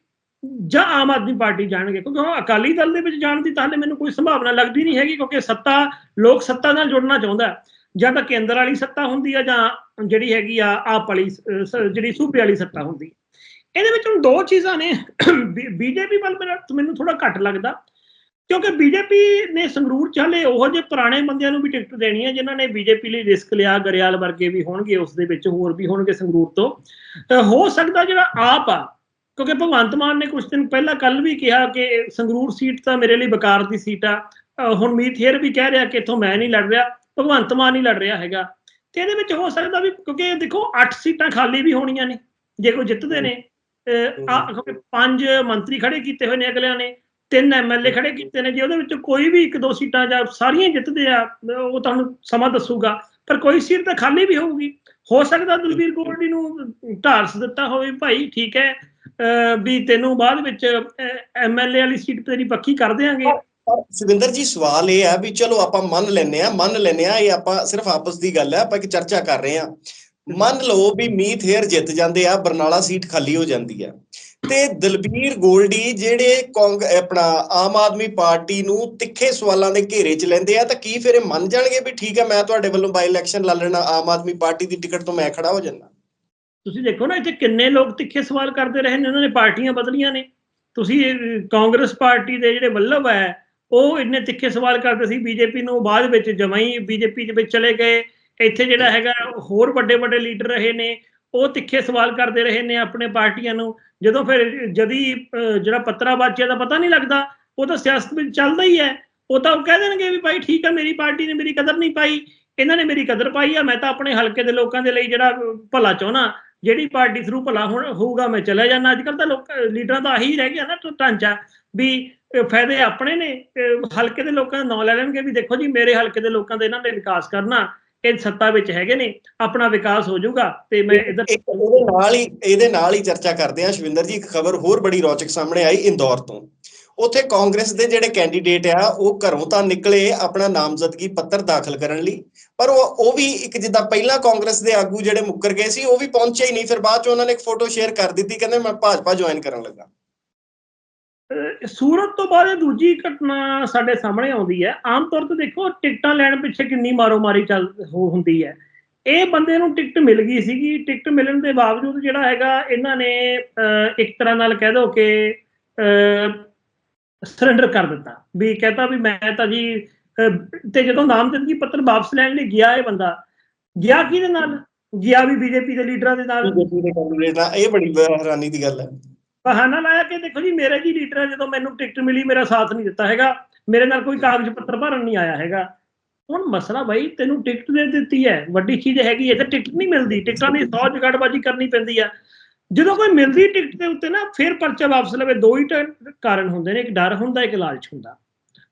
ਜਾਂ ਆਮ ਆਦਮੀ ਪਾਰਟੀ ਜਾਣਗੇ? ਕਿਉਂਕਿ ਉਹ ਅਕਾਲੀ ਦਲ ਦੇ ਵਿੱਚ ਜਾਣ ਦੀ ਤਾਂ ਹਾਲੇ ਮੈਨੂੰ ਕੋਈ ਸੰਭਾਵਨਾ ਲੱਗਦੀ ਨਹੀਂ ਹੈਗੀ, ਕਿਉਂਕਿ ਸੱਤਾ, ਲੋਕ ਸੱਤਾ ਨਾਲ ਜੁੜਨਾ ਚਾਹੁੰਦਾ ਜਾਂ ਤਾਂ ਕੇਂਦਰ ਵਾਲੀ ਸੱਤਾ ਹੁੰਦੀ ਆ ਜਾਂ ਜਿਹੜੀ ਹੈਗੀ ਆ, ਆਪ ਵਾਲੀ ਸ- ਜਿਹੜੀ ਸੂਬੇ ਵਾਲੀ ਸੱਤਾ ਹੁੰਦੀ ਇਹਦੇ ਵਿੱਚ ਹੁਣ ਦੋ ਚੀਜ਼ਾਂ ਨੇ। ਬੀਜੇਪੀ ਵੱਲ ਮੇਰਾ ਮੈਨੂੰ ਥੋੜਾ ਘੱਟ ਲੱਗਦਾ, ਕਿਉਂਕਿ ਬੀਜੇਪੀ ਨੇ ਸੰਗਰੂਰ 'ਚ ਚਾਲੇ ਉਹੋ ਜਿਹੇ ਪੁਰਾਣੇ ਬੰਦਿਆਂ ਨੂੰ ਵੀ ਟਿਕਟ ਦੇਣੀ ਹੈ, ਜਿਨ੍ਹਾਂ ਨੇ ਬੀਜੇਪੀ ਲਈ ਰਿਸਕ ਲਿਆ, ਗਰਿਆਲ ਵਰਗੇ ਵੀ ਹੋਣਗੇ, ਉਸ ਦੇ ਵਿੱਚ ਹੋਰ ਵੀ ਹੋਣਗੇ ਸੰਗਰੂਰ ਤੋਂ। ਹੋ ਸਕਦਾ ਜਿਹੜਾ ਆਪ ਆ, ਕਿਉਂਕਿ ਭਗਵੰਤ ਮਾਨ ਨੇ ਕੁਝ ਦਿਨ ਪਹਿਲਾਂ ਕੱਲ ਵੀ ਕਿਹਾ ਕਿ ਸੰਗਰੂਰ ਸੀਟ ਤਾਂ ਮੇਰੇ ਲਈ ਬੇਕਾਰ ਦੀ ਸੀਟ ਆ। ਹੁਣ ਮੀਤ ਹੇਰ ਵੀ ਕਹਿ ਰਿਹਾ ਕਿ ਇਥੋਂ ਮੈਂ ਨਹੀਂ ਲੜ ਰਿਹਾ, ਭਗਵੰਤ ਮਾਨ ਹੀ ਲੜ ਰਿਹਾ ਹੈਗਾ। ਤੇ ਇਹਦੇ ਵਿੱਚ ਹੋ ਸਕਦਾ ਵੀ ਕਿਉਂਕਿ ਦੇਖੋ 8 ਸੀਟਾਂ ਖਾਲੀ ਵੀ ਹੋਣੀਆਂ ਨੇ ਜੇ ਕੋਈ ਜਿੱਤਦੇ ਨੇ। ਪੰਜ ਮੰਤਰੀ ਖੜੇ ਕੀਤੇ ਹੋਏ ਨੇ ਅਗਲਿਆਂ ਨੇ ਤਿੰਨ ਐਮਐਲਏ ਖੜੇ ਕੀਤੇ ਨੇ ਜੇ ਉਹਦੇ ਵਿੱਚੋਂ ਕੋਈ ਵੀ ਇੱਕ ਦੋ ਸੀਟਾਂ ਜਾਂ ਸਾਰੀਆਂ ਜਿੱਤਦੇ ਆ ਉਹ ਤੁਹਾਨੂੰ ਸਮਾਂ ਦੱਸੂਗਾ। ਪਰ ਕੋਈ ਸੀਟ ਤਾਂ ਖਾਲੀ ਵੀ ਹੋਊਗੀ। ਹੋ ਸਕਦਾ ਦਲਬੀਰ ਗੋਲਡੀ ਨੂੰ ਢਾਰਸ ਦਿੱਤਾ ਹੋਵੇ ਭਾਈ ਠੀਕ ਹੈ ਵੀ ਤੈਨੂੰ ਬਾਅਦ ਵਿੱਚ ਐਮਐਲਏ ਵਾਲੀ ਸੀਟ ਤੇਰੀ ਪੱਕੀ ਕਰ ਦੇਾਂਗੇ ਪਰ ਸੁਵਿੰਦਰ ਜੀ, ਸਵਾਲ ਇਹ ਆ ਵੀ ਚਲੋ ਆਪਾਂ ਮੰਨ ਲੈਨੇ ਆ ਮੰਨ ਲੈਨੇ ਆ ਇਹ ਆਪਾਂ ਸਿਰਫ ਆਪਸ ਦੀ ਗੱਲ ਹੈ ਆਪਾਂ ਇੱਕ ਚਰਚਾ ਕਰ ਰਹੇ ਆ ਮੰਨ ਲਓ ਵੀ ਮੀਤ ਹੇਰ ਜਿੱਤ ਜਾਂਦੇ ਆ, ਬਰਨਾਲਾ ਸੀਟ ਖਾਲੀ ਹੋ ਜਾਂਦੀ ਆ। ਤੇ ਦਲਬੀਰ ਗੋਲਡੀ ਜਿਹੜੇ ਆਪਣਾ ਆਮ ਆਦਮੀ ਪਾਰਟੀ ਨੂੰ ਤਿੱਖੇ ਸਵਾਲਾਂ ਦੇ ਘੇਰੇ 'ਚ ਲੈਂਦੇ ਆ, ਤਾਂ ਕੀ ਫਿਰ ਇਹ ਮੰਨ ਜਾਣਗੇ ਵੀ ਠੀਕ ਹੈ ਮੈਂ ਤੁਹਾਡੇ ਵੱਲੋਂ ਬਾਈ ਇਲੈਕਸ਼ਨ ਲਾ ਲੈਣਾ, ਆਮ ਆਦਮੀ ਪਾਰਟੀ ਦੀ ਟਿਕਟ ਤੋਂ ਮੈਂ ਖੜਾ ਹੋ ਜਾਣਾ ਤੁਸੀਂ ਦੇਖੋ ਨਾ, ਇੱਥੇ ਕਿੰਨੇ ਲੋਕ ਤਿੱਖੇ ਸਵਾਲ ਕਰਦੇ ਰਹੇ ਨੇ, ਉਹਨਾਂ ਨੇ ਪਾਰਟੀਆਂ ਬਦਲੀਆਂ ਨੇ। ਤੁਸੀਂ ਕਾਂਗਰਸ ਪਾਰਟੀ ਦੇ ਜਿਹੜੇ ਵੱਲਭ ਹੈ ਉਹ ਇੰਨੇ ਤਿੱਖੇ ਸਵਾਲ ਕਰਦੇ ਸੀ, ਬੀਜੇਪੀ ਨੂੰ ਬਾਅਦ ਵਿੱਚ ਜਮਾਂ ਹੀ ਬੀਜੇਪੀ ਦੇ ਵਿੱਚ ਚਲੇ ਗਏ। ਇੱਥੇ ਜਿਹੜਾ ਹੈਗਾ, ਹੋਰ ਵੱਡੇ ਵੱਡੇ ਲੀਡਰ ਰਹੇ ਨੇ, ਉਹ ਤਿੱਖੇ ਸਵਾਲ ਕਰਦੇ ਰਹੇ ਨੇ ਆਪਣੇ ਪਾਰਟੀਆਂ ਨੂੰ। ਜਦੋਂ ਫਿਰ ਜਦੀ ਜਿਹੜਾ ਜਿਹੜਾ ਪੱਤਰਾਬਾਜ਼ੀਆਂ ਦਾ ਪਤਾ ਨਹੀਂ ਲੱਗਦਾ, ਉਹ ਤਾਂ ਸਿਆਸਤ ਵਿੱਚ ਚੱਲਦਾ ਹੀ ਹੈ। ਉਹ ਤਾਂ ਉਹ ਕਹਿ ਦੇਣਗੇ ਵੀ ਭਾਈ ਠੀਕ ਆ, ਮੇਰੀ ਪਾਰਟੀ ਨੇ ਮੇਰੀ ਕਦਰ ਨਹੀਂ ਪਾਈ। ਇਹਨਾਂ ਨੇ ਮੇਰੀ ਕਦਰ ਪਾਈ ਆ, ਮੈਂ ਤਾਂ ਆਪਣੇ ਹਲਕੇ ਦੇ ਲੋਕਾਂ ਦੇ ਲਈ ਜਿਹੜਾ ਭਲਾ ਚਾਹਣਾ ਜਿਹੜੀ ਪਾਰਟੀ ਥਰੂ ਭਲਾ ਹੁਣ, ਹੋਊਗਾ, ਮੈਂ ਚਲਾ ਜਾਣਾ ਅੱਜ ਕੱਲ ਤਾਂ ਲੋਕ, ਲੀਡਰਾਂ ਦਾ ਆਹੀ ਰਹਿ ਗਿਆ ਨਾ ਢਾਂਚਾ ਵੀ ਅਹ, ਫਾਇਦੇ ਆਪਣੇ ਨੇ ਹਲਕੇ ਦੇ ਲੋਕਾਂ ਦਾ ਨਾਂ ਲੈ ਲੈਣਗੇ ਵੀ ਦੇਖੋ ਜੀ ਮੇਰੇ ਹਲਕੇ ਦੇ ਲੋਕਾਂ ਦੇ ਇਹਨਾਂ ਨੇ ਵਿਕਾਸ ਕਰਨਾ ਇਹ ਸੱਤਾ ਵਿੱਚ ਹੈਗੇ ਨੇ ਆਪਣਾ ਵਿਕਾਸ ਹੋ ਜਾਊਗਾ ਤੇ ਮੈਂ ਇਧਰ ਇਹਦੇ ਨਾਲ ਹੀ ਇਹਦੇ ਨਾਲ ਹੀ ਚਰਚਾ ਕਰਦੇ ਹਾਂ ਸ਼ਵਿੰਦਰ ਜੀ ਇੱਕ ਖਬਰ ਹੋਰ ਬੜੀ ਰੌਚਕ ਸਾਹਮਣੇ ਆਈ ਇੰਦੌਰ ਤੋਂ। ਉੱਥੇ ਕਾਂਗਰਸ ਦੇ ਜਿਹੜੇ ਕੈਂਡੀਡੇਟ ਆ ਉਹ ਘਰੋਂ ਤਾਂ ਨਿਕਲੇ ਆਪਣਾ ਨਾਮਜ਼ਦਗੀ ਪੱਤਰ ਦਾਖਲ ਕਰਨ ਲਈ ਪਰ ਉਹ ਉਹ ਵੀ ਇੱਕ ਜਿੱਦਾਂ ਪਹਿਲਾਂ ਕਾਂਗਰਸ ਦੇ ਆਗੂ ਜਿਹੜੇ ਮੁੱਕਰ ਗਏ ਸੀ ਉਹ ਵੀ ਪਹੁੰਚੇ ਹੀ ਨਹੀਂ ਫਿਰ ਬਾਅਦ ਚ ਉਹਨਾਂ ਨੇ ਇੱਕ ਫੋਟੋ ਸ਼ੇਅਰ ਕਰ ਦਿੱਤੀ ਕਹਿੰਦੇ ਮੈਂ ਭਾਜਪਾ ਜੁਆਇਨ ਕਰਨ ਲੱਗਾ। ਸੂਰਤ ਤੋਂ ਬਾਅਦ ਦੂਜੀ ਘਟਨਾ ਸਾਡੇ ਸਾਹਮਣੇ ਆਉਂਦੀ ਹੈ। ਆਮ ਤੌਰ ਤੇ ਦੇਖੋ, ਟਿਕਟਾਂ ਲੈਣ ਪਿੱਛੇ ਕਿੰਨੀ ਮਾਰੋ ਮਾਰੀ ਚੱਲ ਹੁੰਦੀ ਹੈ। ਇਹ ਬੰਦੇ ਨੂੰ ਟਿਕਟ ਮਿਲ ਗਈ ਸੀਗੀ। ਟਿਕਟ ਮਿਲਣ ਦੇ ਬਾਵਜੂਦ ਜਿਹੜਾ ਹੈਗਾ, ਇਹਨਾਂ ਨੇ ਇੱਕ ਤਰ੍ਹਾਂ ਨਾਲ ਕਹਿ ਦੋ ਕਿ ਸਰੈਂਡਰ ਕਰ ਦਿੱਤਾ। ਵੀ ਕਹਤਾ ਵੀ ਮੈਂ ਤਾਂ ਜੀ ਤੇ ਜਦੋਂ ਨਾਮਜ਼ਦਗੀ ਪੱਤਰ ਵਾਪਸ ਲੈਣ ਲਈ ਗਿਆ ਇਹ ਬੰਦਾ, ਗਿਆ ਕਿਹਦੇ ਨਾਲ? ਗਿਆ ਵੀ ਬੀਜੇਪੀ ਦੇ ਲੀਡਰਾਂ ਦੇ ਨਾਲ। ਇਹ ਬੜੀ ਹੈਰਾਨੀ ਦੀ ਗੱਲ ਹੈ। ਬਹਾਨਾ ਲਾਇਆ ਕਿ ਦੇਖੋ ਜੀ ਮੇਰੇ ਜੀ ਲੀਡਰ ਹੈ ਜਦੋਂ ਮੈਨੂੰ ਟਿਕਟ ਮਿਲੀ ਮੇਰਾ ਸਾਥ ਨਹੀਂ ਦਿੱਤਾ ਹੈਗਾ ਮੇਰੇ ਨਾਲ ਕੋਈ ਕਾਗਜ਼ ਪੱਤਰ ਭਰਨ ਨਹੀਂ ਆਇਆ ਹੈਗਾ। ਹੁਣ ਮਸਲਾ ਬਾਈ ਤੈਨੂੰ ਟਿਕਟ ਦੇ ਦਿੱਤੀ ਹੈ ਵੱਡੀ ਚੀਜ਼ ਹੈਗੀ ਹੈ ਤੇ ਟਿਕਟ ਨਹੀਂ ਮਿਲਦੀ ਟਿਕਟਾਂ ਦੀ ਸੌ ਜਗੜਬਾਜੀ ਕਰਨੀ ਪੈਂਦੀ ਆ। ਜਦੋਂ ਕੋਈ ਮਿਲਦੀ ਟਿਕਟ ਦੇ ਉੱਤੇ ਨਾ ਫਿਰ ਪਰਚਾ ਵਾਪਸ ਲਵੇ ਦੋ ਹੀ ਕਾਰਨ ਹੁੰਦੇ ਨੇ ਇੱਕ ਡਰ ਹੁੰਦਾ ਇੱਕ ਲਾਲਚ ਹੁੰਦਾ।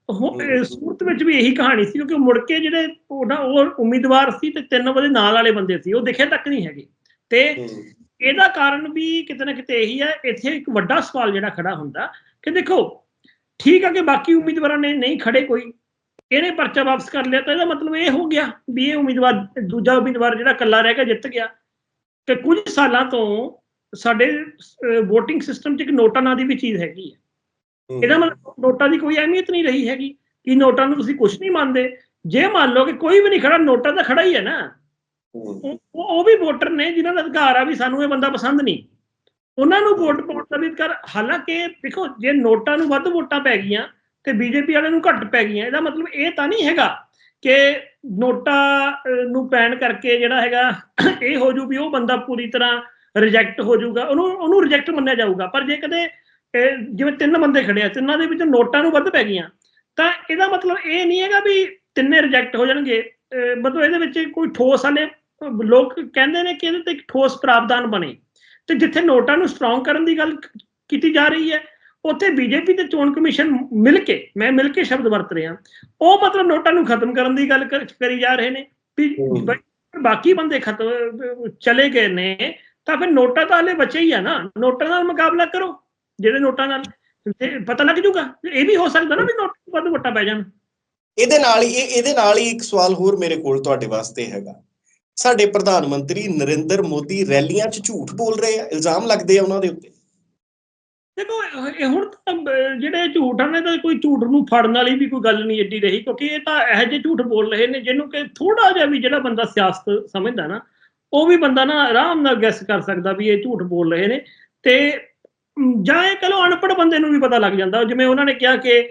ਉਹ ਇਸ ਸੂਰਤ ਵਿੱਚ ਵੀ ਇਹੀ ਕਹਾਣੀ ਸੀ ਕਿਉਂਕਿ ਮੁੜ ਕੇ ਜਿਹੜੇ ਉਹਨਾਂ ਉਹ ਉਮੀਦਵਾਰ ਸੀ ਤੇ ਤਿੰਨ ਉਹਦੇ ਨਾਲ ਵਾਲੇ ਬੰਦੇ ਸੀ ਉਹ ਦਿਖੇ ਤੱਕ ਨਹੀਂ ਹੈਗੇ। ਤੇ ਇਹਦਾ ਕਾਰਨ ਵੀ ਕਿਤੇ ਨਾ ਕਿਤੇ ਇਹੀ ਹੈ ਇੱਥੇ ਇੱਕ ਵੱਡਾ ਸਵਾਲ ਜਿਹੜਾ ਖੜਾ ਹੁੰਦਾ ਕਿ ਦੇਖੋ ਠੀਕ ਹੈ ਕਿ ਬਾਕੀ ਉਮੀਦਵਾਰਾਂ ਨੇ ਨਹੀਂ ਖੜੇ ਕੋਈ ਇਹਨੇ ਪਰਚਾ ਵਾਪਸ ਕਰ ਲਿਆ ਤਾਂ ਇਹਦਾ ਮਤਲਬ ਇਹ ਹੋ ਗਿਆ ਵੀ ਇਹ ਉਮੀਦਵਾਰ ਦੂਜਾ ਉਮੀਦਵਾਰ ਜਿਹੜਾ ਇਕੱਲਾ ਰਹਿ ਕੇ ਜਿੱਤ ਗਿਆ। ਤੇ ਕੁਝ ਸਾਲਾਂ ਤੋਂ ਸਾਡੇ VOTING ਸਿਸਟਮ 'ਚ ਇੱਕ ਨੋਟਾਂ ਨਾਂ ਦੀ ਵੀ ਚੀਜ਼ ਹੈਗੀ ਹੈ। ਇਹਦਾ ਮਤਲਬ ਨੋਟਾਂ ਦੀ ਕੋਈ ਅਹਿਮੀਅਤ ਨਹੀਂ ਰਹੀ ਹੈਗੀ ਕਿ ਨੋਟਾਂ ਨੂੰ ਤੁਸੀਂ ਕੁਝ ਨਹੀਂ ਮੰਨਦੇ। ਜੇ ਮੰਨ ਲਓ ਕਿ ਕੋਈ ਵੀ ਨਹੀਂ ਖੜਾ ਨੋਟਾਂ ਤਾਂ ਖੜਾ ਹੀ ਹੈ ਨਾ। ਉਹ ਉਹ ਵੀ ਵੋਟਰ ਨੇ ਜਿਨ੍ਹਾਂ ਦਾ ਅਧਿਕਾਰ ਆ ਵੀ ਸਾਨੂੰ ਇਹ ਬੰਦਾ ਪਸੰਦ ਨਹੀਂ। ਉਹਨਾਂ ਨੂੰ ਵੋਟ ਪਾਉਣ ਦਾ ਵੀ ਅਧਿਕਾਰ ਹਾਲਾਂਕਿ ਦੇਖੋ ਜੇ ਨੋਟਾਂ ਨੂੰ ਵੱਧ ਵੋਟਾਂ ਪੈ ਗਈਆਂ ਤੇ ਬੀਜੇਪੀ ਵਾਲਿਆਂ ਨੂੰ ਘੱਟ ਪੈ ਗਈਆਂ ਇਹਦਾ ਮਤਲਬ ਇਹ ਤਾਂ ਨਹੀਂ ਹੈਗਾ ਕਿ ਨੋਟਾਂ ਨੂੰ ਪੈਣ ਕਰਕੇ ਜਿਹੜਾ ਹੈਗਾ [COUGHS] ਇਹ ਹੋ ਜੂ ਵੀ ਉਹ ਬੰਦਾ ਪੂਰੀ ਤਰ੍ਹਾਂ ਰਿਜੈਕਟ ਹੋ ਜਾਊਗਾ ਉਹਨੂੰ ਉਹਨੂੰ ਰਿਜੈਕਟ ਮੰਨਿਆ ਜਾਊਗਾ। ਪਰ ਜੇ ਕਦੇ ਅਹ, ਜਿਵੇਂ ਤਿੰਨ ਬੰਦੇ ਖੜੇ ਆ ਤਿੰਨਾਂ ਦੇ ਵਿੱਚ ਨੋਟਾਂ ਨੂੰ ਵੱਧ ਪੈ ਗਈਆਂ ਤਾਂ ਇਹਦਾ ਮਤਲਬ ਇਹ ਨਹੀਂ ਹੈਗਾ ਵੀ ਤਿੰਨੇ ਰਿਜੈਕਟ ਹੋ ਜਾਣਗੇ। ਮਤਲਬ ਇਹਦੇ ਵਿੱਚ ਕੋਈ ਠੋਸ ਵਾਲੇ ਲੋਕ ਕਹਿੰਦੇ ਨੇ ਕਿ ਇਹਦੇ ਤੇ ਇੱਕ ਠੋਸ ਪ੍ਰਾਵਧਾਨ ਬਣੇ। ਤੇ ਜਿੱਥੇ ਨੋਟਾਂ ਨੂੰ ਸਟਰੋਂਗ ਕਰਨ ਦੀ ਗੱਲ ਕੀਤੀ ਜਾ ਰਹੀ ਹੈ ਉੱਥੇ ਬੀਜੇਪੀ ਤੇ ਚੋਣ ਕਮਿਸ਼ਨ ਮਿਲ ਕੇ ਮੈਂ ਮਿਲ ਕੇ ਸ਼ਬਦ ਵਰਤ ਰਿਹਾ। ਉਹ ਮਤਲਬ ਨੋਟਾਂ ਨੂੰ ਖਤਮ ਕਰਨ ਦੀ ਗੱਲ ਕਰ- ਜਾ ਰਹੇ ਨੇ। ਵੀ ਬਾਕੀ ਬੰਦੇ ਖਤਮ ਚਲੇ ਗਏ ਨੇ ਤਾਂ ਫਿਰ ਨੋਟਾਂ ਤਾਂ ਹਲੇ ਬਚੇ ਹੀ ਆ ਨਾ। ਨੋਟਾਂ ਨਾਲ ਮੁਕਾਬਲਾ ਕਰੋ ਜਿਹੜੇ ਨੋਟਾਂ ਨਾਲ। ਪਤਾ ਲੱਗ ਜੂਗਾ ਇਹ ਵੀ ਹੋ ਸਕਦਾ ਨਾ ਵੀ ਨੋਟ ਵੱਧ ਵੋਟਾਂ ਪੈ ਜਾਣ। ਇਹਦੇ ਨਾਲ ਹੀ ਇਹ- ਇਹਦੇ ਨਾਲ ਹੀ ਇੱਕ ਸਵਾਲ ਹੋਰ ਮੇਰੇ ਕੋਲ ਤੁਹਾਡੇ ਵਾਸਤੇ ਹੈਗਾ। ਸਾਡੇ ਪ੍ਰਧਾਨ ਮੰਤਰੀ ਨਰਿੰਦਰ ਮੋਦੀ ਰੈਲੀਆਂ 'ਚ ਝੂਠ ਬੋਲ ਰਹੇ ਆ, ਇਲਜ਼ਾਮ ਲੱਗਦੇ ਆ ਉਹਨਾਂ ਦੇ ਉੱਤੇ। ਦੇਖੋ, ਇਹ- ਹੁਣ ਜਿਹੜੇ ਝੂਠ ਨੇ ਤਾਂ ਕੋਈ ਝੂਠ ਨੂੰ ਫੜਨ ਵਾਲੀ ਵੀ ਕੋਈ ਗੱਲ ਨਹੀਂ ਏਡੀ ਰਹੀ, ਕਿਉਂਕਿ ਇਹ ਤਾਂ ਇਹੋ ਜਿਹੇ ਝੂਠ ਬੋਲ ਰਹੇ ਨੇ, ਜਿਹਨੂੰ ਕਿ ਥੋੜਾ ਜਿਹਾ ਵੀ ਜਿਹੜਾ ਬੰਦਾ ਸਿਆਸਤ ਸਮਝਦਾ ਨਾ, ਉਹ ਵੀ ਬੰਦਾ ਨਾ ਆਰਾਮ ਨਾਲ ਗੈਸ ਕਰ ਸਕਦਾ ਵੀ ਇਹ ਝੂਠ ਬੋਲ ਰਹੇ ਨੇ। ਤੇ ਜਾਂ ਇਹ ਕਹੋ ਅਨਪੜ੍ਹ ਬੰਦੇ ਨੂੰ ਵੀ ਪਤਾ ਲੱਗ ਜਾਂਦਾ, ਜਿਵੇਂ ਉਹਨਾਂ ਨੇ ਕਿਹਾ ਕਿ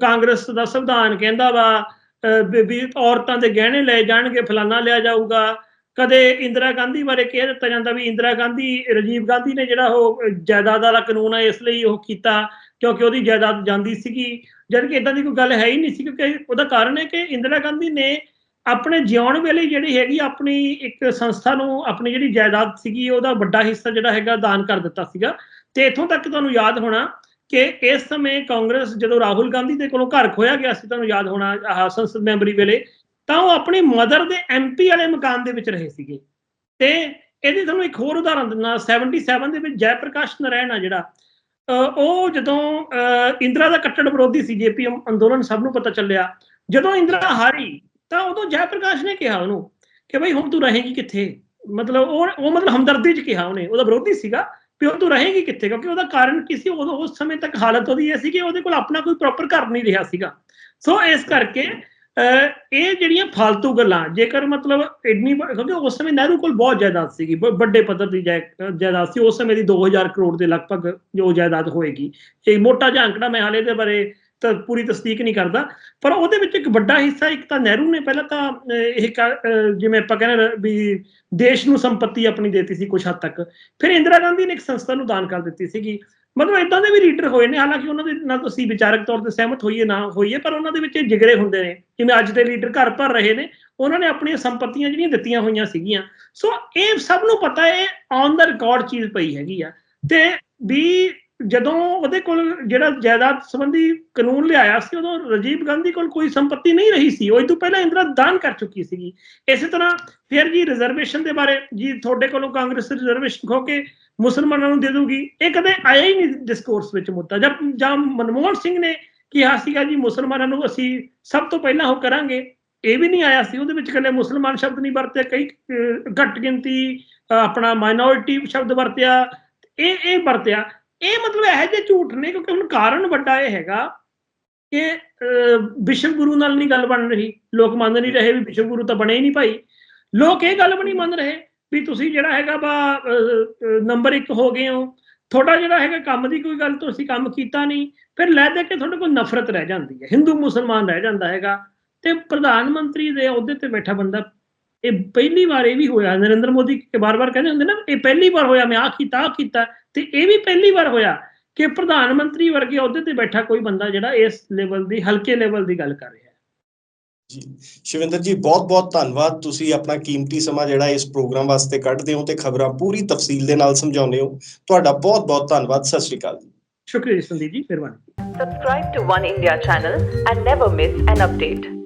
ਕਾਂਗਰਸ ਦਾ ਸੰਵਿਧਾਨ ਕਹਿੰਦਾ ਵਾ ਵੀ- ਔਰਤਾਂ ਦੇ ਗਹਿਣੇ ਲਏ ਜਾਣਗੇ, ਫਲਾਨਾ ਲਿਆ ਜਾਊਗਾ। ਕਦੇ ਇੰਦਰਾ ਗਾਂਧੀ ਬਾਰੇ ਕਹਿ ਦਿੱਤਾ ਜਾਂਦਾ ਵੀ ਇੰਦਰਾ ਗਾਂਧੀ, ਰਾਜੀਵ ਗਾਂਧੀ ਨੇ ਜਿਹੜਾ ਉਹ ਜਾਇਦਾਦ ਵਾਲਾ ਕਾਨੂੰਨ ਹੈ ਇਸ ਲਈ ਉਹ ਕੀਤਾ, ਕਿਉਂਕਿ ਉਹਦੀ ਜਾਇਦਾਦ ਜਾਂਦੀ ਸੀਗੀ। ਜਦ ਕਿ ਇਦਾਂ ਦੀ ਕੋਈ ਗੱਲ ਹੈ ਹੀ ਨਹੀਂ ਸੀ, ਕਿਉਂਕਿ ਉਹਦਾ ਕਾਰਨ ਹੈ ਕਿ ਇੰਦਰਾ ਗਾਂਧੀ ਨੇ ਆਪਣੇ ਜਿਉਣ ਵੇਲੇ ਜਿਹੜੀ ਹੈਗੀ ਆਪਣੀ ਇੱਕ ਸੰਸਥਾ ਨੂੰ, ਆਪਣੀ ਜਿਹੜੀ ਜਾਇਦਾਦ ਸੀਗੀ, ਉਹਦਾ ਵੱਡਾ ਹਿੱਸਾ ਜਿਹੜਾ ਹੈਗਾ ਦਾਨ ਕਰ ਦਿੱਤਾ ਸੀਗਾ। ਤੇ ਇਥੋਂ ਤੱਕ ਤੁਹਾਨੂੰ ਯਾਦ ਹੋਣਾ ਕਿ ਇਸ ਸਮੇਂ ਕਾਂਗਰਸ ਜਦੋਂ ਰਾਹੁਲ ਗਾਂਧੀ ਦੇ ਕੋਲੋਂ ਘਰ ਖੋਇਆ ਗਿਆ ਸੀ, ਤੁਹਾਨੂੰ ਯਾਦ ਹੋਣਾ, ਆਹ ਸੰਸਦ ਮੈਂਬਰੀ ਵੇਲੇ, ਤਾਂ ਉਹ ਆਪਣੇ ਮਦਰ ਦੇ ਐਮਪੀ ਵਾਲੇ ਮਕਾਨ ਦੇ ਵਿੱਚ ਰਹੇ ਸੀਗੇ। ਤੇ ਇਹਦੇ ਤੁਹਾਨੂੰ ਇੱਕ ਹੋਰ ਉਦਾਹਰਨ ਦਿੰਦਾ 77 ਦੇ ਵਿੱਚ ਜੈ ਪ੍ਰਕਾਸ਼ ਨਾਰਾਇਣ ਆ ਜਿਹੜਾ ਉਹ ਜਦੋਂ, ਅਹ ਇੰਦਰਾ ਦਾ ਕੱਟੜ ਵਿਰੋਧੀ ਸੀ, ਜੇਪੀ ਅੰਦੋਲਨ ਸਭ ਨੂੰ ਪਤਾ ਚੱਲਿਆ। ਜਦੋਂ ਇੰਦਰਾ ਹਾਰੀ, ਤਾਂ ਉਦੋਂ ਜੈ ਪ੍ਰਕਾਸ਼ ਨੇ ਕਿਹਾ ਉਹਨੂੰ ਕਿ ਬਈ ਹੁਣ ਤੂੰ ਰਹੇਗੀ ਕਿੱਥੇ? ਮਤਲਬ ਉਹ ਉਹ ਮਤਲਬ ਹਮਦਰਦੀ ਚ ਕਿਹਾ ਉਹਨੇ, ਉਹਦਾ ਵਿਰੋਧੀ ਸੀਗਾ। ਵੀ ਉਹ ਤੋਂ ਰਹੇਗੀ ਕਿੱਥੇ? ਕਿਉਂਕਿ ਉਹਦਾ ਕਾਰਨ ਕੀ ਸੀ? ਉਦੋਂ ਉਸ ਸਮੇਂ ਤੱਕ ਹਾਲਤ ਉਹਦੀ ਇਹ ਸੀ ਕਿ ਉਹਦੇ ਕੋਲ ਆਪਣਾ ਕੋਈ ਪ੍ਰੋਪਰ ਘਰ ਨਹੀਂ ਰਿਹਾ ਸੀਗਾ। ਸੋ ਇਸ ਕਰਕੇ ਇਹ ਜਿਹੜੀਆਂ ਫालतू ਗੱਲਾਂ, ਜੇਕਰ ਮਤਲਬ ਇੰਨੀ ਕਿਉਂਕਿ ਉਸ ਸਮੇਂ ਨਹਿਰੂ ਕੋਲ ਬਹੁਤ ਜਾਇਦਾਦ ਸੀਗੀ ਵੱਡੇ ਪੱਧਰ ਦੀ ਜਾਇ- ਜਾਇਦਾਦ ਸੀ। ਉਸ ਸਮੇਂ ਦੀ 2000 ਕਰੋੜ ਦੇ ਲਗਭਗ ਜੋ ਜਾਇਦਾਦ ਹੋਏਗੀ। ਇਹ ਮੋਟਾ ਜਿਹਾ ਅੰਕੜਾ ਮੈਂ ਹਾਲੇ ਦੇ ਬਾਰੇ ਪੂਰੀ ਤਸਦੀਕ ਨਹੀਂ ਕਰਦਾ। ਪਰ ਉਹਦੇ ਵਿੱਚ ਇੱਕ ਵੱਡਾ ਹਿੱਸਾ, ਇੱਕ ਤਾਂ ਨਹਿਰੂ ਨੇ ਪਹਿਲਾਂ ਤਾਂ ਇਹ ਕ- ਜਿਵੇਂ ਆਪਾਂ ਕਹਿੰਦੇ ਵੀ ਦੇਸ਼ ਨੂੰ ਸੰਪਤੀ ਆਪਣੀ ਦੇਤੀ ਸੀ ਕੁਝ ਹੱਦ ਤੱਕ। ਫਿਰ ਇੰਦਰਾ ਗਾਂਧੀ ਨੇ ਇੱਕ ਸੰਸਥਾ ਨੂੰ ਦਾਨ ਕਰ ਦਿੱਤੀ ਸੀਗੀ। ਮਤਲਬ ਇਦਾਂ ਦੇ ਵੀ ਲੀਡਰ ਹੋਏ ਨੇ, ਹਾਲਾਂਕਿ ਉਹਨਾਂ ਦੇ ਨਾਲ ਤੁਸੀਂ ਵਿਚਾਰਕ ਤੌਰ ਤੇ ਸਹਿਮਤ ਹੋਈਏ ਨਾ ਹੋਈਏ, ਪਰ ਉਹਨਾਂ ਦੇ ਵਿੱਚ ਇਹ ਜਿਗਰੇ ਹੁੰਦੇ ਨੇ। ਜਿਵੇਂ ਅੱਜ ਦੇ ਲੀਡਰ ਘਰ ਭਰ ਰਹੇ ਨੇ, ਉਹਨਾਂ ਨੇ ਆਪਣੀਆਂ ਸੰਪਤੀਆਂ ਜਿਹੜੀਆਂ ਦਿੱਤੀਆਂ ਹੋਈਆਂ ਸੀਗੀਆਂ। ਸੋ ਇਹ ਸਭ ਨੂੰ ਪਤਾ ਹੈ ਔਨ ਦਾ ਰਿਕਾਰਡ ਚੀਜ਼ ਪਈ ਹੈਗੀ ਆ। ਤੇ ਵੀ ਜਦੋਂ ਉਹਦੇ ਕੋਲ ਜਿਹੜਾ ਜਾਇਦਾਦ ਸੰਬੰਧੀ ਕਾਨੂੰਨ ਲਿਆਇਆ ਸੀ, ਉਦੋਂ ਰਾਜੀਵ ਗਾਂਧੀ ਕੋਲ ਕੋਈ ਸੰਪਤੀ ਨਹੀਂ ਰਹੀ ਸੀ। ਉਹ ਇਹ ਤੋਂ ਪਹਿਲਾਂ ਇੰਦਰਾ ਦਾਨ ਕਰ ਚੁੱਕੀ ਸੀਗੀ। ਇਸੇ ਤਰ੍ਹਾਂ ਫਿਰ ਜੀ ਰਿਜ਼ਰਵੇਸ਼ਨ ਦੇ ਬਾਰੇ, ਜੀ ਤੁਹਾਡੇ ਕੋਲੋਂ ਕਾਂਗਰਸ ਰਿਜ਼ਰਵੇਸ਼ਨ ਖੋ ਕੇ ਮੁਸਲਮਾਨਾਂ ਨੂੰ ਦੇ ਦੂਗੀ ਇਹ ਕਦੇ ਆਇਆ ਹੀ ਨਹੀਂ ਡਿਸਕੋਰਸ ਵਿੱਚ ਮੁੱਦਾ। ਜਦ ਜਾਂ ਮਨਮੋਹਨ ਸਿੰਘ ਨੇ ਕਿਹਾ ਸੀਗਾ ਜੀ, ਮੁਸਲਮਾਨਾਂ ਨੂੰ ਅਸੀਂ ਸਭ ਤੋਂ ਪਹਿਲਾਂ ਉਹ ਕਰਾਂਗੇ। ਇਹ ਵੀ ਨਹੀਂ ਆਇਆ ਸੀ। ਉਹਦੇ ਵਿੱਚ ਕੱਲੇ ਮੁਸਲਮਾਨ ਸ਼ਬਦ ਨਹੀਂ ਵਰਤੇ ਕਈ ਘੱਟ ਗਿਣਤੀ ਆਪਣਾ ਮਾਈਨੋਰਿਟੀ ਸ਼ਬਦ ਵਰਤਿਆ। ਇਹ ਇਹ ਵਰਤਿਆ। ਇਹ ਮਤਲਬ ਇਹੋ ਜਿਹੇ ਝੂਠ ਨੇ, ਕਿਉਂਕਿ ਹੁਣ ਕਾਰਨ ਵੱਡਾ ਇਹ ਹੈਗਾ ਕਿ ਵਿਸ਼ਵ ਗੁਰੂ ਨਾਲ ਨਹੀਂ ਗੱਲ ਬਣ ਰਹੀ। ਲੋਕ ਮੰਨ ਨਹੀਂ ਰਹੇ ਵੀ ਵਿਸ਼ਵ ਗੁਰੂ ਤਾਂ ਬਣੇ ਹੀ ਨਹੀਂ ਭਾਈ। ਲੋਕ ਇਹ ਗੱਲ ਵੀ ਨਹੀਂ ਮੰਨ ਰਹੇ ਵੀ ਤੁਸੀਂ ਜਿਹੜਾ ਹੈਗਾ ਵਾ ਨੰਬਰ 1 ਹੋ ਗਏ ਹੋ। ਤੁਹਾਡਾ ਜਿਹੜਾ ਹੈਗਾ ਕੰਮ ਦੀ ਕੋਈ ਗੱਲ ਤੁਸੀਂ ਕੰਮ ਕੀਤਾ ਨਹੀਂ। ਫਿਰ ਲੈ ਦੇ ਕੇ ਤੁਹਾਡੇ ਕੋਲ ਨਫ਼ਰਤ ਰਹਿ ਜਾਂਦੀ ਹੈ। ਹਿੰਦੂ ਮੁਸਲਮਾਨ ਰਹਿ ਜਾਂਦਾ ਹੈਗਾ ਤੇ ਪ੍ਰਧਾਨ ਮੰਤਰੀ ਦੇ ਅਹੁਦੇ ਤੇ ਬੈਠਾ ਬੰਦਾ ਇਹ ਪਹਿਲੀ ਵਾਰ ਇਹ ਵੀ ਹੋਇਆ ਨਰਿੰਦਰ ਮੋਦੀ ਬਾਰ-ਬਾਰ ਕਹਿੰਦੇ ਹੁੰਦੇ ਨਾ ਇਹ ਪਹਿਲੀ ਵਾਰ ਹੋਇਆ ਮੈਂ ਆ ਕੀਤਾ ਆ ਕੀਤਾ ਤੇ ਇਹ ਵੀ ਪਹਿਲੀ ਵਾਰ ਹੋਇਆ ਕਿ ਪ੍ਰਧਾਨ ਮੰਤਰੀ ਵਰਗੇ ਅਹੁਦੇ ਤੇ ਬੈਠਾ ਕੋਈ ਬੰਦਾ ਜਿਹੜਾ ਇਸ ਲੈਵਲ ਦੀ ਹਲਕੇ ਲੈਵਲ ਦੀ ਗੱਲ ਕਰ ਰਿਹਾ ਹੈ। ਜੀ ਸ਼ਿਵਿੰਦਰ ਜੀ ਬਹੁਤ ਬਹੁਤ ਧੰਨਵਾਦ। ਤੁਸੀਂ ਆਪਣਾ ਕੀਮਤੀ ਸਮਾਂ ਜਿਹੜਾ ਇਸ ਪ੍ਰੋਗਰਾਮ ਵਾਸਤੇ ਕੱਢਦੇ ਹੋ ਤੇ ਖਬਰਾਂ ਪੂਰੀ ਤਫਸੀਲ ਦੇ ਨਾਲ ਸਮਝਾਉਂਦੇ ਹੋ। ਤੁਹਾਡਾ ਬਹੁਤ ਬਹੁਤ ਧੰਨਵਾਦ। ਸਤਿ ਸ਼੍ਰੀ ਅਕਾਲ ਜੀ। ਸ਼ੁਕਰੀਆ ਜੀ ਸੰਦੀਪ ਜੀ ਮਿਹਰਬਾਨੀ। Subscribe to One India channel and never miss an update.